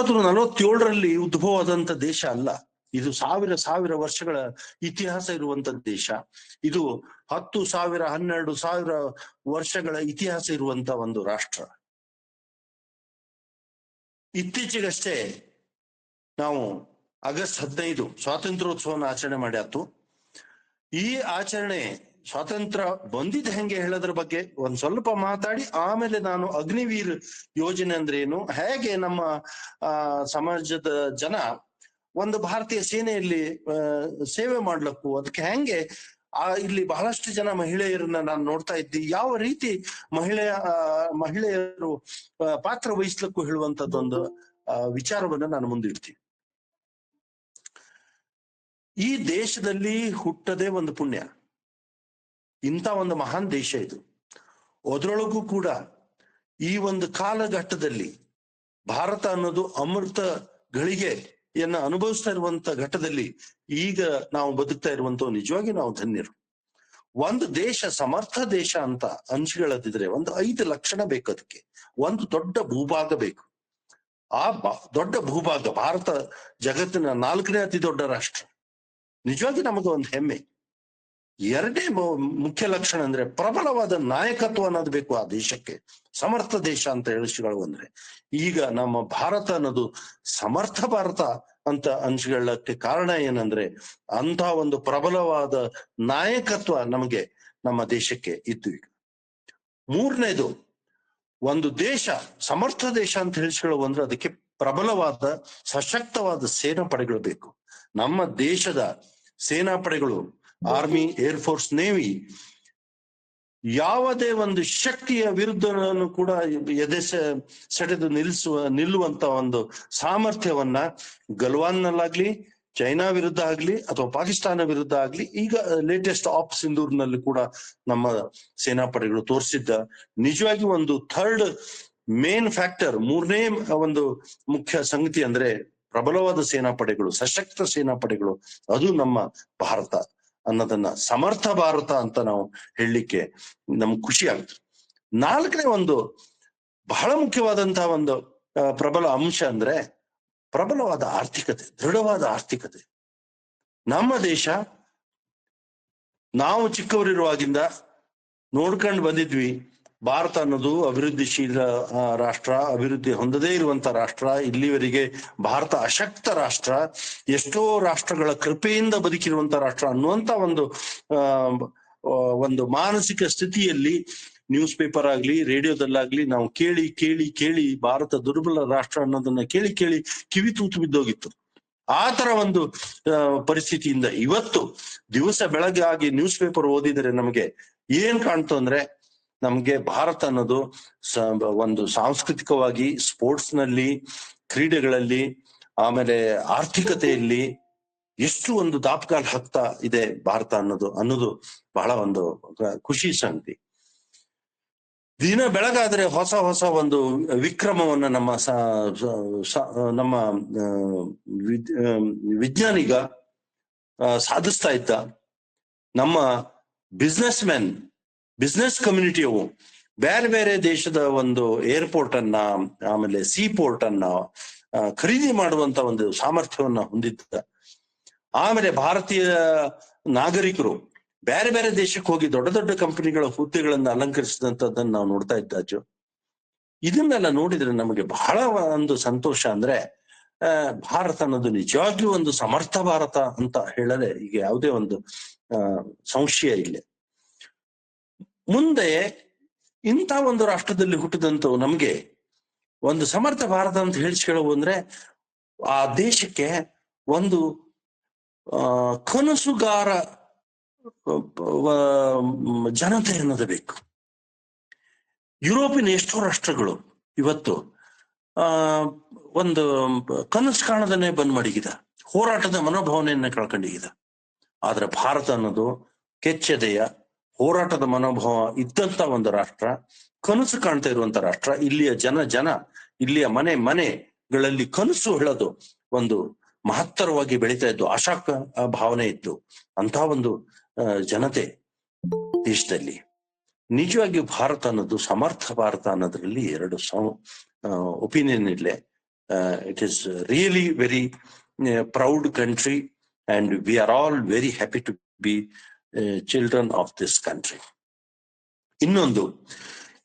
ಹತ್ತೊಂಬತ್ತು ನಲವತ್ತೇಳರಲ್ಲಿ ಉದ್ಭವ ಆದಂತ ದೇಶ ಅಲ್ಲ. ಇದು ಸಾವಿರ ಸಾವಿರ ವರ್ಷಗಳ ಇತಿಹಾಸ ಇರುವಂತ ದೇಶ. ಇದು ಹತ್ತು ಸಾವಿರ ಹನ್ನೆರಡು ಸಾವಿರ ವರ್ಷಗಳ ಇತಿಹಾಸ ಇರುವಂತ ಒಂದು ರಾಷ್ಟ್ರ. ಇತ್ತೀಚೆಗಷ್ಟೇ ನಾವು ಆಗಸ್ಟ್ ಹದಿನೈದು ಸ್ವಾತಂತ್ರ್ಯೋತ್ಸವನ ಆಚರಣೆ ಮಾಡ್ಯಾತು. ಈ ಆಚರಣೆ ಸ್ವಾತಂತ್ರ್ಯ ಬಂದಿದ್ ಹೆಂಗೆ ಹೇಳೋದ್ರ ಬಗ್ಗೆ ಒಂದ್ ಸ್ವಲ್ಪ ಮಾತಾಡಿ. ಆಮೇಲೆ ನಾನು ಅಗ್ನಿವೀರ್ ಯೋಜನೆ ಅಂದ್ರೆ ಏನು? ಹೇಗೆ ನಮ್ಮ, ಆ, ಸಮಾಜದ ಜನ ಒಂದು ಭಾರತೀಯ ಸೇನೆಯಲ್ಲಿ ಸೇವೆ ಮಾಡ್ಲಕ್ಕು, ಅದಕ್ಕೆ ಹೆಂಗೆ, ಆ, ಇಲ್ಲಿ ಬಹಳಷ್ಟು ಜನ ಮಹಿಳೆಯರನ್ನ ನಾನು ನೋಡ್ತಾ ಇದ್ದಿ. ಯಾವ ರೀತಿ ಮಹಿಳೆಯ ಮಹಿಳೆಯರು ಪಾತ್ರ ವಹಿಸ್ಲಕ್ಕೂ ಹೇಳುವಂತದ್ದೊಂದು ವಿಚಾರವನ್ನ ನಾನು ಮುಂದಿಡ್ತೀನಿ ಈ ದೇಶದಲ್ಲಿ ಹುಟ್ಟದೇ ಒಂದು ಪುಣ್ಯ. ಇಂಥ ಒಂದು ಮಹಾನ್ ದೇಶ ಇದು. ಅದರೊಳಗೂ ಕೂಡ ಈ ಒಂದು ಕಾಲಘಟ್ಟದಲ್ಲಿ ಭಾರತ ಅನ್ನೋದು ಅಮೃತ ಗಳಿಗೆಯನ್ನ ಅನುಭವಿಸ್ತಾ ಇರುವಂತ ಘಟ್ಟದಲ್ಲಿ ಈಗ ನಾವು ಬದುಕ್ತಾ ಇರುವಂತ ನಿಜವಾಗಿ ನಾವು ಧನ್ಯರು. ಒಂದು ದೇಶ ಸಮರ್ಥ ದೇಶ ಅಂತ ಅಂಶಗಳದಿದ್ರೆ ಒಂದು ಐದು ಲಕ್ಷಣ ಬೇಕು ಅದಕ್ಕೆ. ಒಂದು ದೊಡ್ಡ ಭೂಭಾಗ ಬೇಕು. ಆ ದೊಡ್ಡ ಭೂಭಾಗ ಭಾರತ ಜಗತ್ತಿನ ನಾಲ್ಕನೇ ಅತಿ ದೊಡ್ಡ ರಾಷ್ಟ್ರ. ನಿಜವಾಗಿ ನಮಗೆ ಒಂದು ಹೆಮ್ಮೆ. ಎರಡನೇ ಮುಖ್ಯ ಲಕ್ಷಣ ಅಂದ್ರೆ ಪ್ರಬಲವಾದ ನಾಯಕತ್ವ ಅನ್ನೋದು ಬೇಕು ಆ ದೇಶಕ್ಕೆ. ಸಮರ್ಥ ದೇಶ ಅಂತ ಹೇಳಿಗಳು ಅಂದ್ರೆ. ಈಗ ನಮ್ಮ ಭಾರತ ಅನ್ನೋದು ಸಮರ್ಥ ಭಾರತ ಅಂತ ಅನ್ಸ್ಕೊಳ್ಳಕ್ಕೆ ಕಾರಣ ಏನಂದ್ರೆ ಅಂತ ಒಂದು ಪ್ರಬಲವಾದ ನಾಯಕತ್ವ ನಮಗೆ ನಮ್ಮ ದೇಶಕ್ಕೆ ಇದ್ದು ಈಗ. ಮೂರನೇದು, ಒಂದು ದೇಶ, ಸಮರ್ಥ ದೇಶ ಅಂತ ಹೇಳಿಸ್ಕೊಳ್ಳುವ ಅಂದ್ರೆ ಅದಕ್ಕೆ ಪ್ರಬಲವಾದ, ಸಶಕ್ತವಾದ ಸೇನಾ ಪಡೆಗಳು ಬೇಕು. ನಮ್ಮ ದೇಶದ ಸೇನಾ ಪಡೆಗಳು ಆರ್ಮಿ ಏರ್ ಫೋರ್ಸ್ ನೇವಿ ಯಾವುದೇ ಒಂದು ಶಕ್ತಿಯ ವಿರುದ್ಧವನ್ನು ಕೂಡ ಎದೆ ಸೆಡೆದು ನಿಲ್ಲಿಸುವ ನಿಲ್ಲುವಂತ ಒಂದು ಸಾಮರ್ಥ್ಯವನ್ನ ಗಲ್ವಾನ್ನಲ್ಲಾಗ್ಲಿ ಚೈನಾ ವಿರುದ್ಧ ಆಗ್ಲಿ ಅಥವಾ ಪಾಕಿಸ್ತಾನ ವಿರುದ್ಧ ಆಗ್ಲಿ ಈಗ ಲೇಟೆಸ್ಟ್ ಆಪ್ ಸಿಂಧೂರ್ನಲ್ಲಿ ಕೂಡ ನಮ್ಮ ಸೇನಾಪಡೆಗಳು ತೋರಿಸಿದ್ದ ನಿಜವಾಗಿ ಒಂದು ಥರ್ಡ್ ಮೇನ್ ಫ್ಯಾಕ್ಟರ್ ಮೂರನೇ ಒಂದು ಮುಖ್ಯ ಸಂಗತಿ ಅಂದ್ರೆ ಪ್ರಬಲವಾದ ಸೇನಾಪಡೆಗಳು ಸಶಕ್ತ ಸೇನಾಪಡೆಗಳು ಅದು ನಮ್ಮ ಭಾರತ. ಅನ್ನೋದನ್ನ ಸಮರ್ಥ ಭಾರತ ಅಂತ ನಾವು ಹೇಳಲಿಕ್ಕೆ ನಮ್ಗೆ ಖುಷಿ ಆಗ್ತದೆ ನಾಲ್ಕನೇ ಒಂದು ಬಹಳ ಮುಖ್ಯವಾದಂತಹ ಒಂದು ಪ್ರಬಲ ಅಂಶ ಅಂದ್ರೆ ಪ್ರಬಲವಾದ ಆರ್ಥಿಕತೆ, ದೃಢವಾದ ಆರ್ಥಿಕತೆ. ನಮ್ಮ ದೇಶ ನಾವು ಚಿಕ್ಕವರಿರುವಾಗಿಂದ ನೋಡ್ಕೊಂಡು ಬಂದಿದ್ವಿ. ಭಾರತ ಅನ್ನೋದು ಅಭಿವೃದ್ಧಿಶೀಲ ರಾಷ್ಟ್ರ, ಅಭಿವೃದ್ಧಿ ಹೊಂದದೇ ಇರುವಂತ ರಾಷ್ಟ್ರ. ಇಲ್ಲಿವರೆಗೆ ಭಾರತ ಅಶಕ್ತ ರಾಷ್ಟ್ರ. ಎಷ್ಟೋ ರಾಷ್ಟ್ರಗಳ ಕೃಪೆಯಿಂದ ಬದುಕಿರುವಂತ ರಾಷ್ಟ್ರ ಅನ್ನುವಂತ ಒಂದು ಒಂದು ಮಾನಸಿಕ ಸ್ಥಿತಿಯಲ್ಲಿ ನ್ಯೂಸ್ ಪೇಪರ್ ಆಗ್ಲಿ, ರೇಡಿಯೋದಲ್ಲಾಗ್ಲಿ ನಾವು ಕೇಳಿ ಕೇಳಿ ಕೇಳಿ ಭಾರತ ದುರ್ಬಲ ರಾಷ್ಟ್ರ ಅನ್ನೋದನ್ನ ಕೇಳಿ ಕೇಳಿ ಕಿವಿ ತೂತು ಬಿದ್ದೋಗಿತ್ತು. ಆ ತರ ಒಂದು ಪರಿಸ್ಥಿತಿಯಿಂದ ಇವತ್ತು ದಿವಸ ಬೆಳಗ್ಗೆ ಆಗಿ ನ್ಯೂಸ್ ಪೇಪರ್ ಓದಿದರೆ ನಮಗೆ ಏನ್ ಕಾಣ್ತು ಅಂದ್ರೆ ನಮ್ಗೆ ಭಾರತ ಅನ್ನೋದು ಒಂದು ಸಾಂಸ್ಕೃತಿಕವಾಗಿ ಸ್ಪೋರ್ಟ್ಸ್ನಲ್ಲಿ ಕ್ರೀಡೆಗಳಲ್ಲಿ, ಆಮೇಲೆ ಆರ್ಥಿಕತೆಯಲ್ಲಿ ಎಷ್ಟು ಒಂದು ದಾಪ್ಗಾಲ್ ಹಾಕ್ತಾ ಇದೆ ಭಾರತ ಅನ್ನೋದು ಅನ್ನೋದು ಬಹಳ ಒಂದು ಖುಷಿ ಸಂಗತಿ. ದಿನ ಬೆಳಗಾದ್ರೆ ಹೊಸ ಹೊಸ ಒಂದು ವಿಕ್ರಮವನ್ನ ನಮ್ಮ ನಮ್ಮ ವಿಜ್ಞಾನಿಗ ಸಾಧಿಸ್ತಾ ಇದ್ದ ನಮ್ಮ ಬಿಸ್ನೆಸ್ ಮೆನ್ ಬಿಸ್ನೆಸ್ ಕಮ್ಯುನಿಟಿಯವು ಬೇರೆ ಬೇರೆ ದೇಶದ ಒಂದು ಏರ್ಪೋರ್ಟ್ ಅನ್ನ, ಆಮೇಲೆ ಸೀ ಪೋರ್ಟ್ ಅನ್ನ ಖರೀದಿ ಮಾಡುವಂತ ಒಂದು ಸಾಮರ್ಥ್ಯವನ್ನ ಹೊಂದಿದ್ದ. ಆಮೇಲೆ ಭಾರತೀಯ ನಾಗರಿಕರು ಬೇರೆ ಬೇರೆ ದೇಶಕ್ಕೆ ಹೋಗಿ ದೊಡ್ಡ ದೊಡ್ಡ ಕಂಪನಿಗಳ ಹುದ್ದೆಗಳನ್ನ ಅಲಂಕರಿಸಿದಂತದ್ದನ್ನ ನಾವು ನೋಡ್ತಾ ಇದ್ದಾಜು ಇದನ್ನೆಲ್ಲ ನೋಡಿದ್ರೆ ನಮಗೆ ಬಹಳ ಒಂದು ಸಂತೋಷ ಅಂದ್ರೆ ಭಾರತ ಅನ್ನೋದು ನಿಜವಾಗ್ಲೂ ಒಂದು ಸಮರ್ಥ ಭಾರತ ಅಂತ ಹೇಳದೆ ಈಗ ಯಾವುದೇ ಒಂದು ಸಂಶಯ ಇಲ್ಲ. ಮುಂದೆ ಇಂಥ ಒಂದು ರಾಷ್ಟ್ರದಲ್ಲಿ ಹುಟ್ಟಿದಂಥವು ನಮ್ಗೆ ಒಂದು ಸಮರ್ಥ ಭಾರತ ಅಂತ ಹೇಳಿಸ್ಕೊಳ್ಳೋವು ಅಂದ್ರೆ ಆ ದೇಶಕ್ಕೆ ಒಂದು ಕನಸುಗಾರ ಜನತೆ ಅನ್ನೋದು ಬೇಕು. ಯುರೋಪಿನ ಎಷ್ಟೋ ರಾಷ್ಟ್ರಗಳು ಇವತ್ತು, ಆ, ಒಂದು ಕನಸು ಕಾಣದನ್ನೇ ಬಂದ್ ಮಡಗಿದ. ಹೋರಾಟದ ಮನೋಭಾವನೆಯನ್ನ ಕಳ್ಕೊಂಡಿಗಿದ. ಆದ್ರೆ ಭಾರತ ಅನ್ನೋದು ಕೆಚ್ಚೆದೆಯ ಹೋರಾಟದ ಮನೋಭಾವ ಇದ್ದಂತ ಒಂದು ರಾಷ್ಟ್ರ, ಕನಸು ಕಾಣ್ತಾ ಇರುವಂತ ರಾಷ್ಟ್ರ, ಇಲ್ಲಿಯ ಜನ ಜನ, ಇಲ್ಲಿಯ ಮನೆ ಮನೆಗಳಲ್ಲಿ ಕನಸು ಹೇಳೋದು ಒಂದು ಮಹತ್ತರವಾಗಿ ಬೆಳೀತಾ ಇದ್ದು, ಆಶಾ ಭಾವನೆ ಇತ್ತು ಅಂತ ಒಂದು ಜನತೆ ದೇಶದಲ್ಲಿ. ನಿಜವಾಗಿ ಭಾರತ ಅನ್ನೋದು ಸಮರ್ಥ ಭಾರತ ಅನ್ನೋದ್ರಲ್ಲಿ ಎರಡು ಒಪಿನಿಯನ್ ಇಲ್ಲೇ it is really very proud country and we are all very happy to be children of this country ಇನ್ನೊಂದು,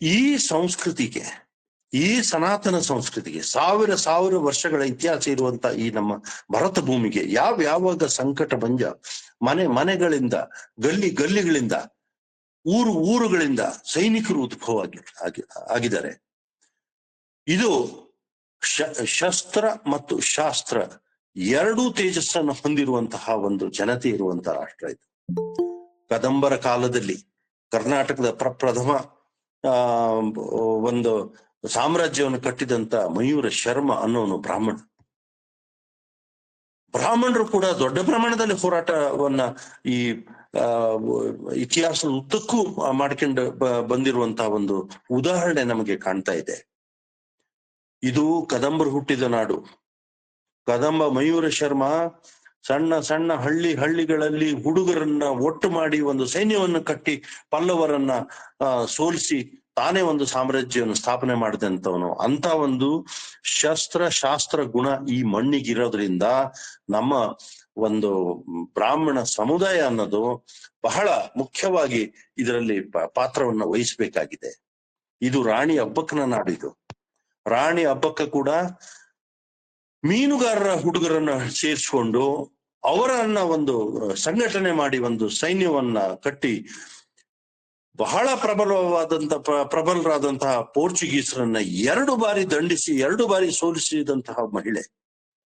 ಈ ಸಂಸ್ಕೃತಿಗೆ, ಈ ಸನಾತನ ಸಂಸ್ಕೃತಿಗೆ ಸಾವಿರ ಸಾವಿರ ವರ್ಷಗಳ ಇತಿಹಾಸ ಇರುವಂತ ಈ ನಮ್ಮ ಭರತ ಭೂಮಿಗೆ ಯಾವ ಯಾವಾಗ ಸಂಕಟ ಬಂಜ ಮನೆ, ಮನೆಗಳಿಂದ, ಗಲ್ಲಿ ಗಲ್ಲಿಗಳಿಂದ, ಊರು ಊರುಗಳಿಂದ ಸೈನಿಕರು ಉದ್ಭವ ಆಗಿ ಆಗಿ- ಆಗಿದ್ದಾರೆ. ಇದು ಶಸ್ತ್ರ ಮತ್ತು ಶಾಸ್ತ್ರ ಎರಡೂ ತೇಜಸ್ಸನ್ನು ಹೊಂದಿರುವಂತಹ ಒಂದು ಜನತೆ ಇರುವಂತಹ ರಾಷ್ಟ್ರ ಇದು. ಕದಂಬರ ಕಾಲದಲ್ಲಿ ಕರ್ನಾಟಕದ ಪ್ರಪ್ರಥಮ, ಆ, ಒಂದು ಸಾಮ್ರಾಜ್ಯವನ್ನು ಕಟ್ಟಿದಂತ ಮಯೂರ ಶರ್ಮ ಅನ್ನೋನು ಬ್ರಾಹ್ಮಣ. ಬ್ರಾಹ್ಮಣರು ಕೂಡ ದೊಡ್ಡ ಪ್ರಮಾಣದಲ್ಲಿ ಹೋರಾಟವನ್ನ ಈ ಇತಿಹಾಸದ ಉದ್ದಕ್ಕೂ ಮಾಡ್ಕೊಂಡು ಬಂದಿರುವಂತಹ ಒಂದು ಉದಾಹರಣೆ ನಮಗೆ ಕಾಣ್ತಾ ಇದೆ. ಇದು ಕದಂಬರು ಹುಟ್ಟಿದ ನಾಡು. ಕದಂಬ ಮಯೂರ ಶರ್ಮ ಸಣ್ಣ ಸಣ್ಣ ಹಳ್ಳಿ ಹಳ್ಳಿಗಳಲ್ಲಿ ಹುಡುಗರನ್ನ ಒಟ್ಟು ಮಾಡಿ ಒಂದು ಸೈನ್ಯವನ್ನು ಕಟ್ಟಿ ಪಲ್ಲವರನ್ನ ಸೋಲಿಸಿ ತಾನೇ ಒಂದು ಸಾಮ್ರಾಜ್ಯವನ್ನು ಸ್ಥಾಪನೆ ಮಾಡಿದಂಥವನು. ಅಂತ ಒಂದು ಶಸ್ತ್ರ ಶಾಸ್ತ್ರ ಗುಣ ಈ ಮಣ್ಣಿಗಿರೋದ್ರಿಂದ ನಮ್ಮ ಒಂದು ಬ್ರಾಹ್ಮಣ ಸಮುದಾಯ ಅನ್ನೋದು ಬಹಳ ಮುಖ್ಯವಾಗಿ ಇದರಲ್ಲಿ ಪಾತ್ರವನ್ನ ವಹಿಸಬೇಕಾಗಿದೆ. ಇದು ರಾಣಿ ಹಬ್ಬಕ್ಕನ ನಾಡಿದು. ರಾಣಿ ಹಬ್ಬಕ್ಕ ಕೂಡ ಮೀನುಗಾರರ ಹುಡುಗರನ್ನ ಸೇರಿಸ್ಕೊಂಡು ಅವರನ್ನ ಒಂದು ಸಂಘಟನೆ ಮಾಡಿ ಒಂದು ಸೈನ್ಯವನ್ನ ಕಟ್ಟಿ ಬಹಳ ಪ್ರಬಲವಾದಂತ, ಪ್ರ- ಪ್ರಬಲರಾದಂತಹ ಪೋರ್ಚುಗೀಸರನ್ನ ಎರಡು ಬಾರಿ ದಂಡಿಸಿ, ಎರಡು ಬಾರಿ ಸೋಲಿಸಿದಂತಹ ಮಹಿಳೆ.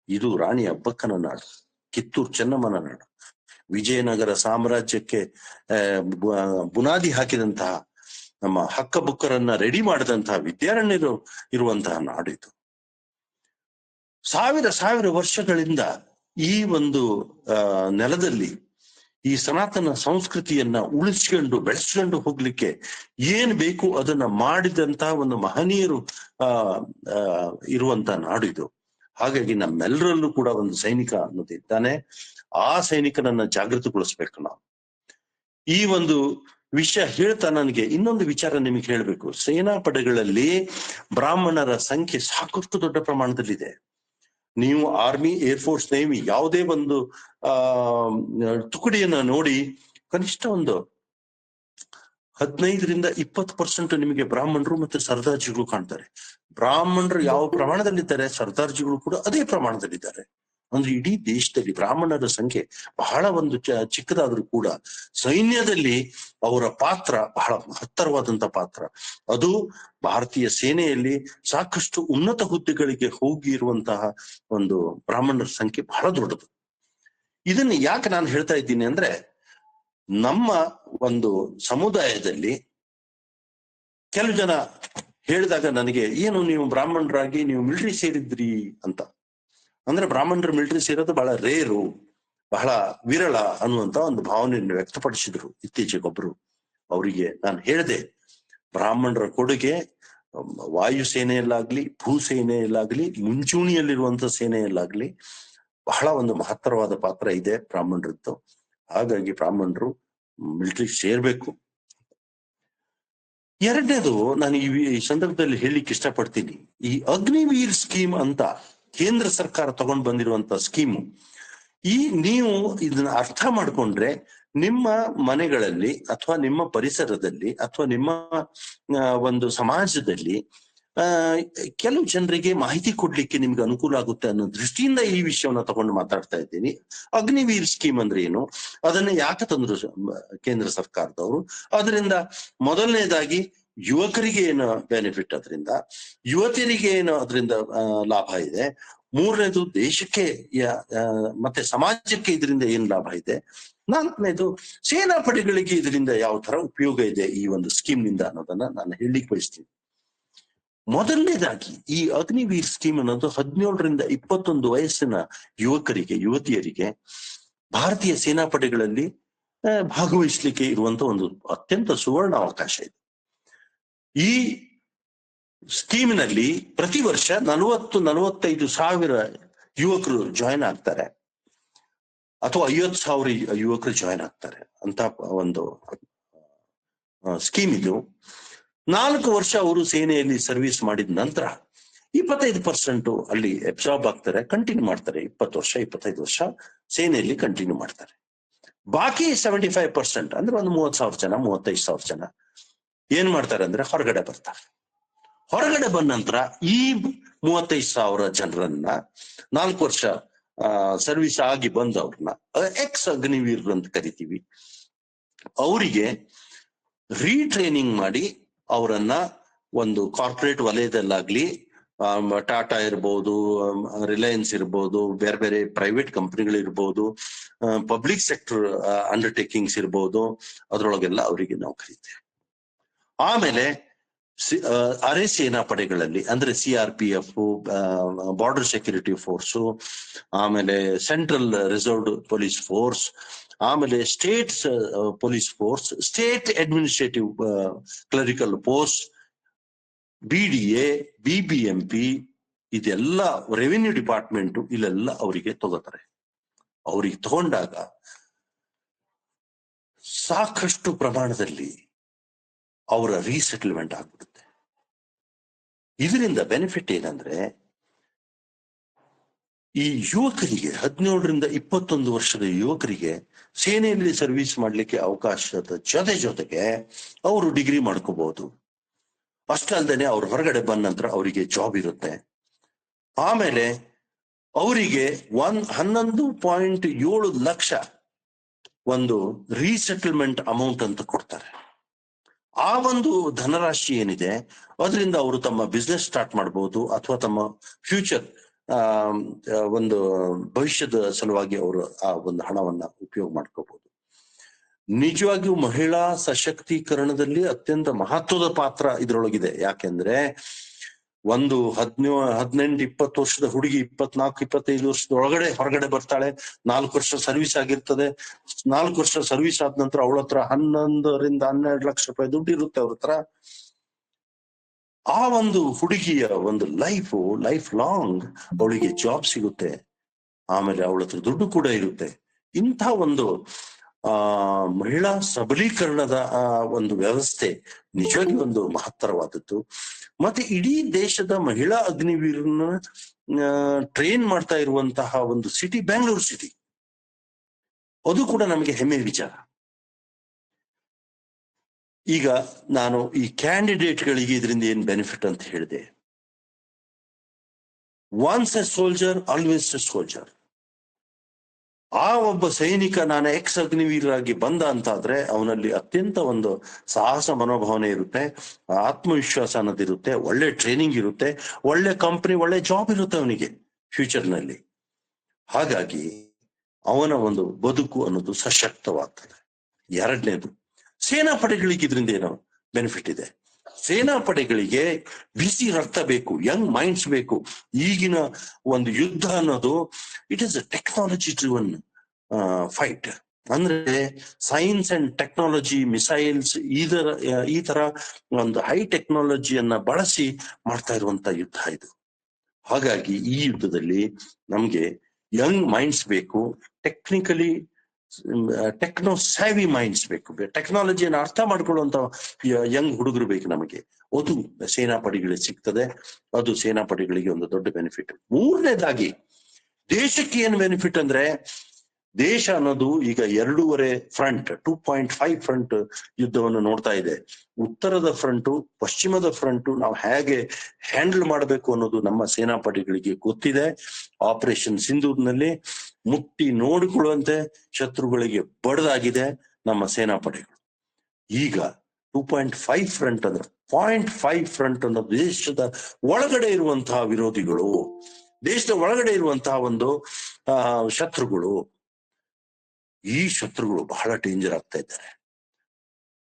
ಇದು ರಾಣಿ ಅಬ್ಬಕ್ಕನ ನಾಡು, ಕಿತ್ತೂರು ಚೆನ್ನಮ್ಮನ ನಾಡು. ವಿಜಯನಗರ ಸಾಮ್ರಾಜ್ಯಕ್ಕೆ ಬುನಾದಿ ಹಾಕಿದಂತಹ ನಮ್ಮ ಹಕ್ಕ ಬುಕ್ಕರನ್ನ ರೆಡಿ ಮಾಡಿದಂತಹ ವಿದ್ಯಾರಣ್ಯರು ಇರುವಂತಹ ನಾಡು ಸಾವಿರ ಸಾವಿರ ವರ್ಷಗಳಿಂದ ಈ ಒಂದು ನೆಲದಲ್ಲಿ ಈ ಸನಾತನ ಸಂಸ್ಕೃತಿಯನ್ನ ಉಳಿಸ್ಕೊಂಡು, ಬೆಳೆಸ್ಕೊಂಡು ಹೋಗ್ಲಿಕ್ಕೆ ಏನ್ ಬೇಕು ಅದನ್ನ ಮಾಡಿದಂತ ಒಂದು ಮಹನೀಯರು, ಆ ಇರುವಂತ ನಾಡಿದು ಹಾಗಾಗಿ ನಮ್ಮೆಲ್ಲರಲ್ಲೂ ಕೂಡ ಒಂದು ಸೈನಿಕ ಅನ್ನೋದಿದ್ದಾನೆ ಆ ಸೈನಿಕನನ್ನ ಜಾಗೃತಿಗೊಳಿಸ್ಬೇಕು ನಾವು. ಈ ಒಂದು ವಿಷಯ ಹೇಳ್ತಾ ನನಗೆ ಇನ್ನೊಂದು ವಿಚಾರ ನಿಮಗೆ ಹೇಳ್ಬೇಕು. ಸೇನಾ ಪಡೆಗಳಲ್ಲಿ ಬ್ರಾಹ್ಮಣರ ಸಂಖ್ಯೆ ಸಾಕಷ್ಟು ದೊಡ್ಡ ಪ್ರಮಾಣದಲ್ಲಿದೆ. ನೀವು ಆರ್ಮಿ ಏರ್ಫೋರ್ಸ್ ನೇವಿ ಯಾವುದೇ ಒಂದು, ಆ, ತುಕಡಿಯನ್ನ ನೋಡಿ ಕನಿಷ್ಠ ಒಂದು ಹದಿನೈದರಿಂದ ಇಪ್ಪತ್ತು ಪರ್ಸೆಂಟ್ ನಿಮಗೆ ಬ್ರಾಹ್ಮಣರು ಮತ್ತೆ ಸರ್ದಾರ್ಜಿಗಳು ಕಾಣ್ತಾರೆ. ಬ್ರಾಹ್ಮಣರು ಯಾವ ಪ್ರಮಾಣದಲ್ಲಿದ್ದಾರೆ ಸರ್ದಾರ್ಜಿಗಳು ಕೂಡ ಅದೇ ಪ್ರಮಾಣದಲ್ಲಿದ್ದಾರೆ. ಅಂದ್ರೆ ಇಡೀ ದೇಶದಲ್ಲಿ ಬ್ರಾಹ್ಮಣರ ಸಂಖ್ಯೆ ಬಹಳ ಒಂದು ಚಿಕ್ಕದಾದ್ರೂ ಕೂಡ ಸೈನ್ಯದಲ್ಲಿ ಅವರ ಪಾತ್ರ ಬಹಳ ಮಹತ್ತರವಾದಂತ ಪಾತ್ರ. ಅದು ಭಾರತೀಯ ಸೇನೆಯಲ್ಲಿ ಸಾಕಷ್ಟು ಉನ್ನತ ಹುದ್ದೆಗಳಿಗೆ ಹೋಗಿ ಇರುವಂತಹ ಒಂದು ಬ್ರಾಹ್ಮಣರ ಸಂಖ್ಯೆ ಬಹಳ ದೊಡ್ಡದು. ಇದನ್ನ ಯಾಕೆ ನಾನು ಹೇಳ್ತಾ ಇದ್ದೀನಿ ಅಂದ್ರೆ ನಮ್ಮ ಒಂದು ಸಮುದಾಯದಲ್ಲಿ ಕೆಲವು ಜನ ಹೇಳಿದಾಗ ನನಗೆ, ಏನು ನೀವು ಬ್ರಾಹ್ಮಣರಾಗಿ ನೀವು ಮಿಲಿಟರಿ ಸೇರಿದ್ರಿ ಅಂತ. ಅಂದ್ರೆ ಬ್ರಾಹ್ಮಣರು ಮಿಲಿಟರಿ ಸೇರೋದು ಬಹಳ ರೇರು ಬಹಳ ವಿರಳ ಅನ್ನುವಂತ ಒಂದು ಭಾವನೆಯನ್ನು ವ್ಯಕ್ತಪಡಿಸಿದ್ರು ಇತ್ತೀಚೆಗೊಬ್ರು ಅವರಿಗೆ ನಾನು ಹೇಳಿದೆ, ಬ್ರಾಹ್ಮಣರ ಕೊಡುಗೆ ವಾಯುಸೇನೆಯಲ್ಲಾಗ್ಲಿ ವಾಯು ಸೇನೆಯಲ್ಲಾಗ್ಲಿ, ಭೂ ಸೇನೆಯಲ್ಲಾಗ್ಲಿ, ಮುಂಚೂಣಿಯಲ್ಲಿರುವಂತ ಸೇನೆಯಲ್ಲಾಗ್ಲಿ ಬಹಳ ಒಂದು ಮಹತ್ತರವಾದ ಪಾತ್ರ ಇದೆ ಬ್ರಾಹ್ಮಣರದ್ದು. ಹಾಗಾಗಿ ಬ್ರಾಹ್ಮಣರು ಮಿಲಿಟರಿ ಸೇರ್ಬೇಕು. ಎರಡನೇದು, ನಾನು ಈ ಸಂದರ್ಭದಲ್ಲಿ ಹೇಳಲಿಕ್ಕೆ ಇಷ್ಟಪಡ್ತೀನಿ, ಈ ಅಗ್ನಿವೀರ್ ಸ್ಕೀಮ್ ಅಂತ ಕೇಂದ್ರ ಸರ್ಕಾರ ತಗೊಂಡ್ ಬಂದಿರುವಂತ ಸ್ಕೀಮು. ಈ ನೀವು ಇದನ್ನ ಅರ್ಥ ಮಾಡ್ಕೊಂಡ್ರೆ ನಿಮ್ಮ ಮನೆಗಳಲ್ಲಿ ಅಥವಾ ನಿಮ್ಮ ಪರಿಸರದಲ್ಲಿ ಅಥವಾ ನಿಮ್ಮ ಒಂದು ಸಮಾಜದಲ್ಲಿ ಕೆಲವು ಜನರಿಗೆ ಮಾಹಿತಿ ಕೊಡ್ಲಿಕ್ಕೆ ನಿಮ್ಗೆ ಅನುಕೂಲ ಆಗುತ್ತೆ ಅನ್ನೋ ದೃಷ್ಟಿಯಿಂದ ಈ ವಿಷಯವನ್ನ ತಗೊಂಡು ಮಾತಾಡ್ತಾ ಇದ್ದೀನಿ. ಅಗ್ನಿವೀರ್ ಸ್ಕೀಮ್ ಅಂದ್ರೆ ಏನು? ಅದನ್ನ ಯಾಕೆ ತಂದ್ರು ಕೇಂದ್ರ ಸರ್ಕಾರದವರು? ಅದರಿಂದ ಮೊದಲನೇದಾಗಿ ಯುವಕರಿಗೆ ಏನು ಬೆನಿಫಿಟ್ ಅದರಿಂದ ಯುವತಿಯರಿಗೆ ಏನು ಅದರಿಂದ ಲಾಭ ಇದೆ. ಮೂರನೇದು ದೇಶಕ್ಕೆ ಮತ್ತೆ ಸಮಾಜಕ್ಕೆ ಇದರಿಂದ ಏನ್ ಲಾಭ ಇದೆ? ನಾಲ್ಕನೇದು ಸೇನಾಪಡೆಗಳಿಗೆ ಇದರಿಂದ ಯಾವ ತರ ಉಪಯೋಗ ಇದೆ ಈ ಒಂದು ಸ್ಕೀಮ್ನಿಂದ ಅನ್ನೋದನ್ನ ನಾನು ಹೇಳಲಿಕ್ಕೆ ಬಯಸ್ತೀನಿ. ಮೊದಲನೇದಾಗಿ ಈ ಅಗ್ನಿವೀರ್ ಸ್ಕೀಮ್ ಅನ್ನೋದು ಹದಿನೇಳರಿಂದ ಇಪ್ಪತ್ತೊಂದು ವಯಸ್ಸಿನ ಯುವಕರಿಗೆ, ಯುವತಿಯರಿಗೆ ಭಾರತೀಯ ಸೇನಾಪಡೆಗಳಲ್ಲಿ ಭಾಗವಹಿಸ್ಲಿಕ್ಕೆ ಇರುವಂತ ಒಂದು ಅತ್ಯಂತ ಸುವರ್ಣ ಅವಕಾಶ ಇದೆ. ಈ ಸ್ಕೀಮ್ನಲ್ಲಿ ಪ್ರತಿ ವರ್ಷ ನಲವತ್ತು, ನಲವತ್ತೈದು ಸಾವಿರ ಯುವಕರು ಜಾಯಿನ್ ಆಗ್ತಾರೆ. ಅಥವಾ ಐವತ್ತು ಸಾವಿರ ಯುವಕರು ಜಾಯಿನ್ ಆಗ್ತಾರೆ. ಅಂತ ಒಂದು ಸ್ಕೀಮ್ ಇದು. ನಾಲ್ಕು ವರ್ಷ ಅವರು ಸೇನೆಯಲ್ಲಿ ಸರ್ವಿಸ್ ಮಾಡಿದ ನಂತರ ಇಪ್ಪತ್ತೈದು ಪರ್ಸೆಂಟ್ ಅಲ್ಲಿ ಅಬ್ಸಾರ್ಬ್ ಆಗ್ತಾರೆ ಕಂಟಿನ್ಯೂ ಮಾಡ್ತಾರೆ. ಇಪ್ಪತ್ತು ವರ್ಷ, ಇಪ್ಪತ್ತೈದು ವರ್ಷ ಸೇನೆಯಲ್ಲಿ ಕಂಟಿನ್ಯೂ ಮಾಡ್ತಾರೆ. ಬಾಕಿ ಸೆವೆಂಟಿ ಫೈವ್ ಪರ್ಸೆಂಟ್ ಅಂದ್ರೆ ಒಂದು ಮೂವತ್ ಸಾವಿರ ಜನ, ಮೂವತ್ತೈದು ಸಾವಿರ ಜನ ಏನ್ ಮಾಡ್ತಾರೆ ಅಂದ್ರೆ ಹೊರಗಡೆ ಬರ್ತಾರೆ. ಹೊರಗಡೆ ಬಂದ ನಂತರ ಈ ಮೂವತ್ತೈದು ಸಾವಿರ ಜನರನ್ನ ನಾಲ್ಕು ವರ್ಷ ಸರ್ವಿಸ್ ಆಗಿ ಬಂದವ್ರನ್ನ ಎಕ್ಸ್ ಅಗ್ನಿವೀರ್ ಅಂತ ಕರಿತೀವಿ. ಅವರಿಗೆ ರೀಟ್ರೈನಿಂಗ್ ಮಾಡಿ ಅವರನ್ನ ಒಂದು ಕಾರ್ಪೊರೇಟ್ ವಲಯದಲ್ಲಾಗ್ಲಿ ಟಾಟಾ ಇರ್ಬೋದು ರಿಲಯನ್ಸ್ ಇರ್ಬೋದು, ಬೇರೆ ಬೇರೆ ಪ್ರೈವೇಟ್ ಕಂಪನಿಗಳು ಇರ್ಬೋದು ಪಬ್ಲಿಕ್ ಸೆಕ್ಟರ್ ಅಂಡರ್ಟೇಕಿಂಗ್ಸ್ ಇರ್ಬೋದು, ಅದರೊಳಗೆಲ್ಲ ಅವರಿಗೆ ನಾವು ಕರೀತೇವೆ. ಆಮೇಲೆ ಅರೆ ಸೇನಾ ಪಡೆಗಳಲ್ಲಿ ಅಂದ್ರೆ C R P F border security force ಆಮೇಲೆ ಸೆಂಟ್ರಲ್ ರಿಸರ್ವ್ಡ್ ಪೊಲೀಸ್ ಫೋರ್ಸ್ ಆಮೇಲೆ state police force state administrative clerical post B D A B B M P ಇದೆಲ್ಲ ರೆವಿನ್ಯೂ ಡಿಪಾರ್ಟ್ಮೆಂಟ್ ಇಲ್ಲೆಲ್ಲ ಅವರಿಗೆ ತಗೋತಾರೆ. ಅವರಿಗೆ ತಗೊಂಡಾಗ ಸಾಕಷ್ಟು ಪ್ರಮಾಣದಲ್ಲಿ ಅವರ ರೀಸೆಟಲ್ಮೆಂಟ್ ಆಗ್ಬಿಡುತ್ತೆ. ಇದರಿಂದ ಬೆನಿಫಿಟ್ ಏನಂದ್ರೆ, ಈ ಯುವಕರಿಗೆ, ಹದಿನೇಳರಿಂದ ಇಪ್ಪತ್ತೊಂದು ವರ್ಷದ ಯುವಕರಿಗೆ ಸೇನೆಯಲ್ಲಿ ಸರ್ವಿಸ್ ಮಾಡ್ಲಿಕ್ಕೆ ಅವಕಾಶದ ಜೊತೆ ಜೊತೆಗೆ ಅವರು ಡಿಗ್ರಿ ಮಾಡ್ಕೋಬಹುದು ಅಷ್ಟಲ್ದೇನೆ ಅವ್ರು ಹೊರಗಡೆ ಬಂದ ನಂತರ ಅವರಿಗೆ ಜಾಬ್ ಇರುತ್ತೆ. ಆಮೇಲೆ ಅವರಿಗೆ ಒಂದ್ ಹನ್ನೊಂದು ಪಾಯಿಂಟ್ ಏಳು ಲಕ್ಷ ಒಂದು ರೀಸೆಟಲ್ಮೆಂಟ್ ಅಮೌಂಟ್ ಅಂತ ಕೊಡ್ತಾರೆ. ಆ ಒಂದು ಧನರಾಶಿ ಏನಿದೆ, ಅದರಿಂದ ಅವರು ತಮ್ಮ ಬಿಸ್ನೆಸ್ ಸ್ಟಾರ್ಟ್ ಮಾಡಬಹುದು ಅಥವಾ ತಮ್ಮ ಫ್ಯೂಚರ್ ಒಂದು ಭವಿಷ್ಯದ ಸಲುವಾಗಿ ಅವರು ಆ ಒಂದು ಹಣವನ್ನ ಉಪಯೋಗ ಮಾಡ್ಕೋಬಹುದು ನಿಜವಾಗಿಯೂ ಮಹಿಳಾ ಸಶಕ್ತೀಕರಣದಲ್ಲಿ ಅತ್ಯಂತ ಮಹತ್ವದ ಪಾತ್ರ ಇದರೊಳಗಿದೆ. ಯಾಕೆಂದ್ರೆ ಒಂದು ಹದಿನೇಳು ಹದಿನೆಂಟು, ಇಪ್ಪತ್ತು ವರ್ಷದ ಹುಡುಗಿ, ಇಪ್ಪತ್ನಾಲ್ಕು, ಇಪ್ಪತ್ತೈದು ವರ್ಷದ ಒಳಗಡೆ, ಹೊರಗಡೆ ಬರ್ತಾಳೆ. ನಾಲ್ಕು ವರ್ಷ ಸರ್ವಿಸ್ ಆಗಿರ್ತದೆ. ನಾಲ್ಕು ವರ್ಷ ಸರ್ವಿಸ್ ಆದ ನಂತರ ಅವಳ ಹತ್ರ ಹನ್ನೊಂದರಿಂದ ಹನ್ನೆರಡು ಲಕ್ಷ ರೂಪಾಯಿ ದುಡ್ಡು ಇರುತ್ತೆ ಅವ್ರ ಹತ್ರ. ಆ ಒಂದು ಹುಡುಗಿಯ ಒಂದು ಲೈಫ್ ಲೈಫ್ ಲಾಂಗ್ ಅವಳಿಗೆ ಜಾಬ್ ಸಿಗುತ್ತೆ. ಆಮೇಲೆ ಅವಳ ಹತ್ರ ದುಡ್ಡು ಕೂಡ ಇರುತ್ತೆ. ಇಂಥ ಒಂದು ಆ, ಮಹಿಳಾ ಸಬಲೀಕರಣದ, ಆ, ಒಂದು ವ್ಯವಸ್ಥೆ ನಿಜವಾಗಿ ಒಂದು ಮಹತ್ತರವಾದದ್ದು. ಮತ್ತೆ ಇಡೀ ದೇಶದ ಮಹಿಳಾ ಅಗ್ನಿವೀರನ ಟ್ರೈನ್ ಮಾಡ್ತಾ ಇರುವಂತಹ ಒಂದು ಸಿಟಿ ಬೆಂಗಳೂರು ಸಿಟಿ ಅದು ಕೂಡ ನಮಗೆ ಹೆಮ್ಮೆ ವಿಚಾರ. ಈಗ ನಾನು ಈ ಕ್ಯಾಂಡಿಡೇಟ್ಗಳಿಗೆ ಇದರಿಂದ ಏನ್ ಬೆನಿಫಿಟ್ ಅಂತ ಹೇಳಿದೆ? Once a soldier always a soldier ಆ ಒಬ್ಬ ಸೈನಿಕ ನಾನು ಎಕ್ಸ್ ಅಗ್ನಿವೀರಾಗಿ ಬಂದ ಅಂತಾದ್ರೆ ಅವನಲ್ಲಿ ಅತ್ಯಂತ ಒಂದು ಸಾಹಸ ಮನೋಭಾವನೆ ಇರುತ್ತೆ, ಆತ್ಮವಿಶ್ವಾಸ ಅನ್ನೋದಿರುತ್ತೆ ಒಳ್ಳೆ ಟ್ರೈನಿಂಗ್ ಇರುತ್ತೆ, ಒಳ್ಳೆ ಕಂಪನಿ ಒಳ್ಳೆ ಜಾಬ್ ಇರುತ್ತೆ ಅವನಿಗೆ ಫ್ಯೂಚರ್ನಲ್ಲಿ. ಹಾಗಾಗಿ ಅವನ ಒಂದು ಬದುಕು ಅನ್ನೋದು ಸಶಕ್ತವಾಗ್ತದೆ. ಎರಡನೇದು ಸೇನಾ ಪಡೆಗಳಿಗೆ ಇದರಿಂದ ಏನೋ ಬೆನಿಫಿಟ್ ಇದೆ. ಸೇನಾ ಪಡೆಗಳಿಗೆ ಬಿಸಿ ರಕ್ತ ಬೇಕು ಯಂಗ್ ಮೈಂಡ್ಸ್ ಬೇಕು. ಈಗಿನ ಒಂದು ಯುದ್ಧ ಅನ್ನೋದು it is a technology driven fight ಅಂದ್ರೆ ಸೈನ್ಸ್ ಅಂಡ್ ಟೆಕ್ನಾಲಜಿ ಮಿಸೈಲ್ಸ್ ಇದರ, ಈ ತರ ಒಂದು ಹೈ ಟೆಕ್ನಾಲಜಿಯನ್ನ ಬಳಸಿ ಮಾಡ್ತಾ ಇರುವಂತ ಯುದ್ಧ ಇದು. ಹಾಗಾಗಿ ಈ ಯುದ್ಧದಲ್ಲಿ ನಮ್ಗೆ ಯಂಗ್ ಮೈಂಡ್ಸ್ ಬೇಕು ಟೆಕ್ನಿಕಲಿ ಟೆಕ್ನೋ ಸ್ಯಾವಿ ಮೈಂಡ್ಸ್ ಬೇಕು. ಟೆಕ್ನಾಲಜಿಯನ್ನು ಅರ್ಥ ಮಾಡ್ಕೊಳ್ಳುವಂತ ಯಂಗ್ ಹುಡುಗರು ಬೇಕು ನಮಗೆ. ಅದು ಸೇನಾಪಡೆಗಳಿಗೆ ಸಿಗ್ತದೆ. ಅದು ಸೇನಾಪಡೆಗಳಿಗೆ ಒಂದು ದೊಡ್ಡ ಬೆನಿಫಿಟ್ ಮೂರನೇದಾಗಿ, ದೇಶಕ್ಕೆ ಏನು ಬೆನಿಫಿಟ್ ಅಂದ್ರೆ, ದೇಶ ಅನ್ನೋದು ಈಗ ಎರಡೂವರೆ front two point five front ಯುದ್ಧವನ್ನು ನೋಡ್ತಾ ಇದೆ. ಉತ್ತರದ ಫ್ರಂಟು ಪಶ್ಚಿಮದ ಫ್ರಂಟು ನಾವು ಹೇಗೆ ಹ್ಯಾಂಡಲ್ ಮಾಡಬೇಕು ಅನ್ನೋದು ನಮ್ಮ ಸೇನಾಪಡೆಗಳಿಗೆ ಗೊತ್ತಿದೆ. ಆಪರೇಷನ್ ಸಿಂಧೂರ್ನಲ್ಲಿ ಮುಟ್ಟಿ ನೋಡಿಕೊಳ್ಳುವಂತೆ ಶತ್ರುಗಳಿಗೆ ಬಡದಾಗಿದೆ ನಮ್ಮ ಸೇನಾಪಡೆಗಳು ಈಗ ಟೂ ಪಾಯಿಂಟ್ ಫೈವ್ ಫ್ರಂಟ್ ಅಂದ್ರೆ ಪಾಯಿಂಟ್ ಫೈವ್ ಫ್ರಂಟ್ ಅನ್ನೋ ದೇಶದ ಒಳಗಡೆ ಇರುವಂತಹ ವಿರೋಧಿಗಳು, ದೇಶದ ಒಳಗಡೆ ಇರುವಂತಹ ಒಂದು, ಆ, ಶತ್ರುಗಳು, ಈ ಶತ್ರುಗಳು ಬಹಳ ಡೇಂಜರ್ ಆಗ್ತಾ ಇದ್ದಾರೆ.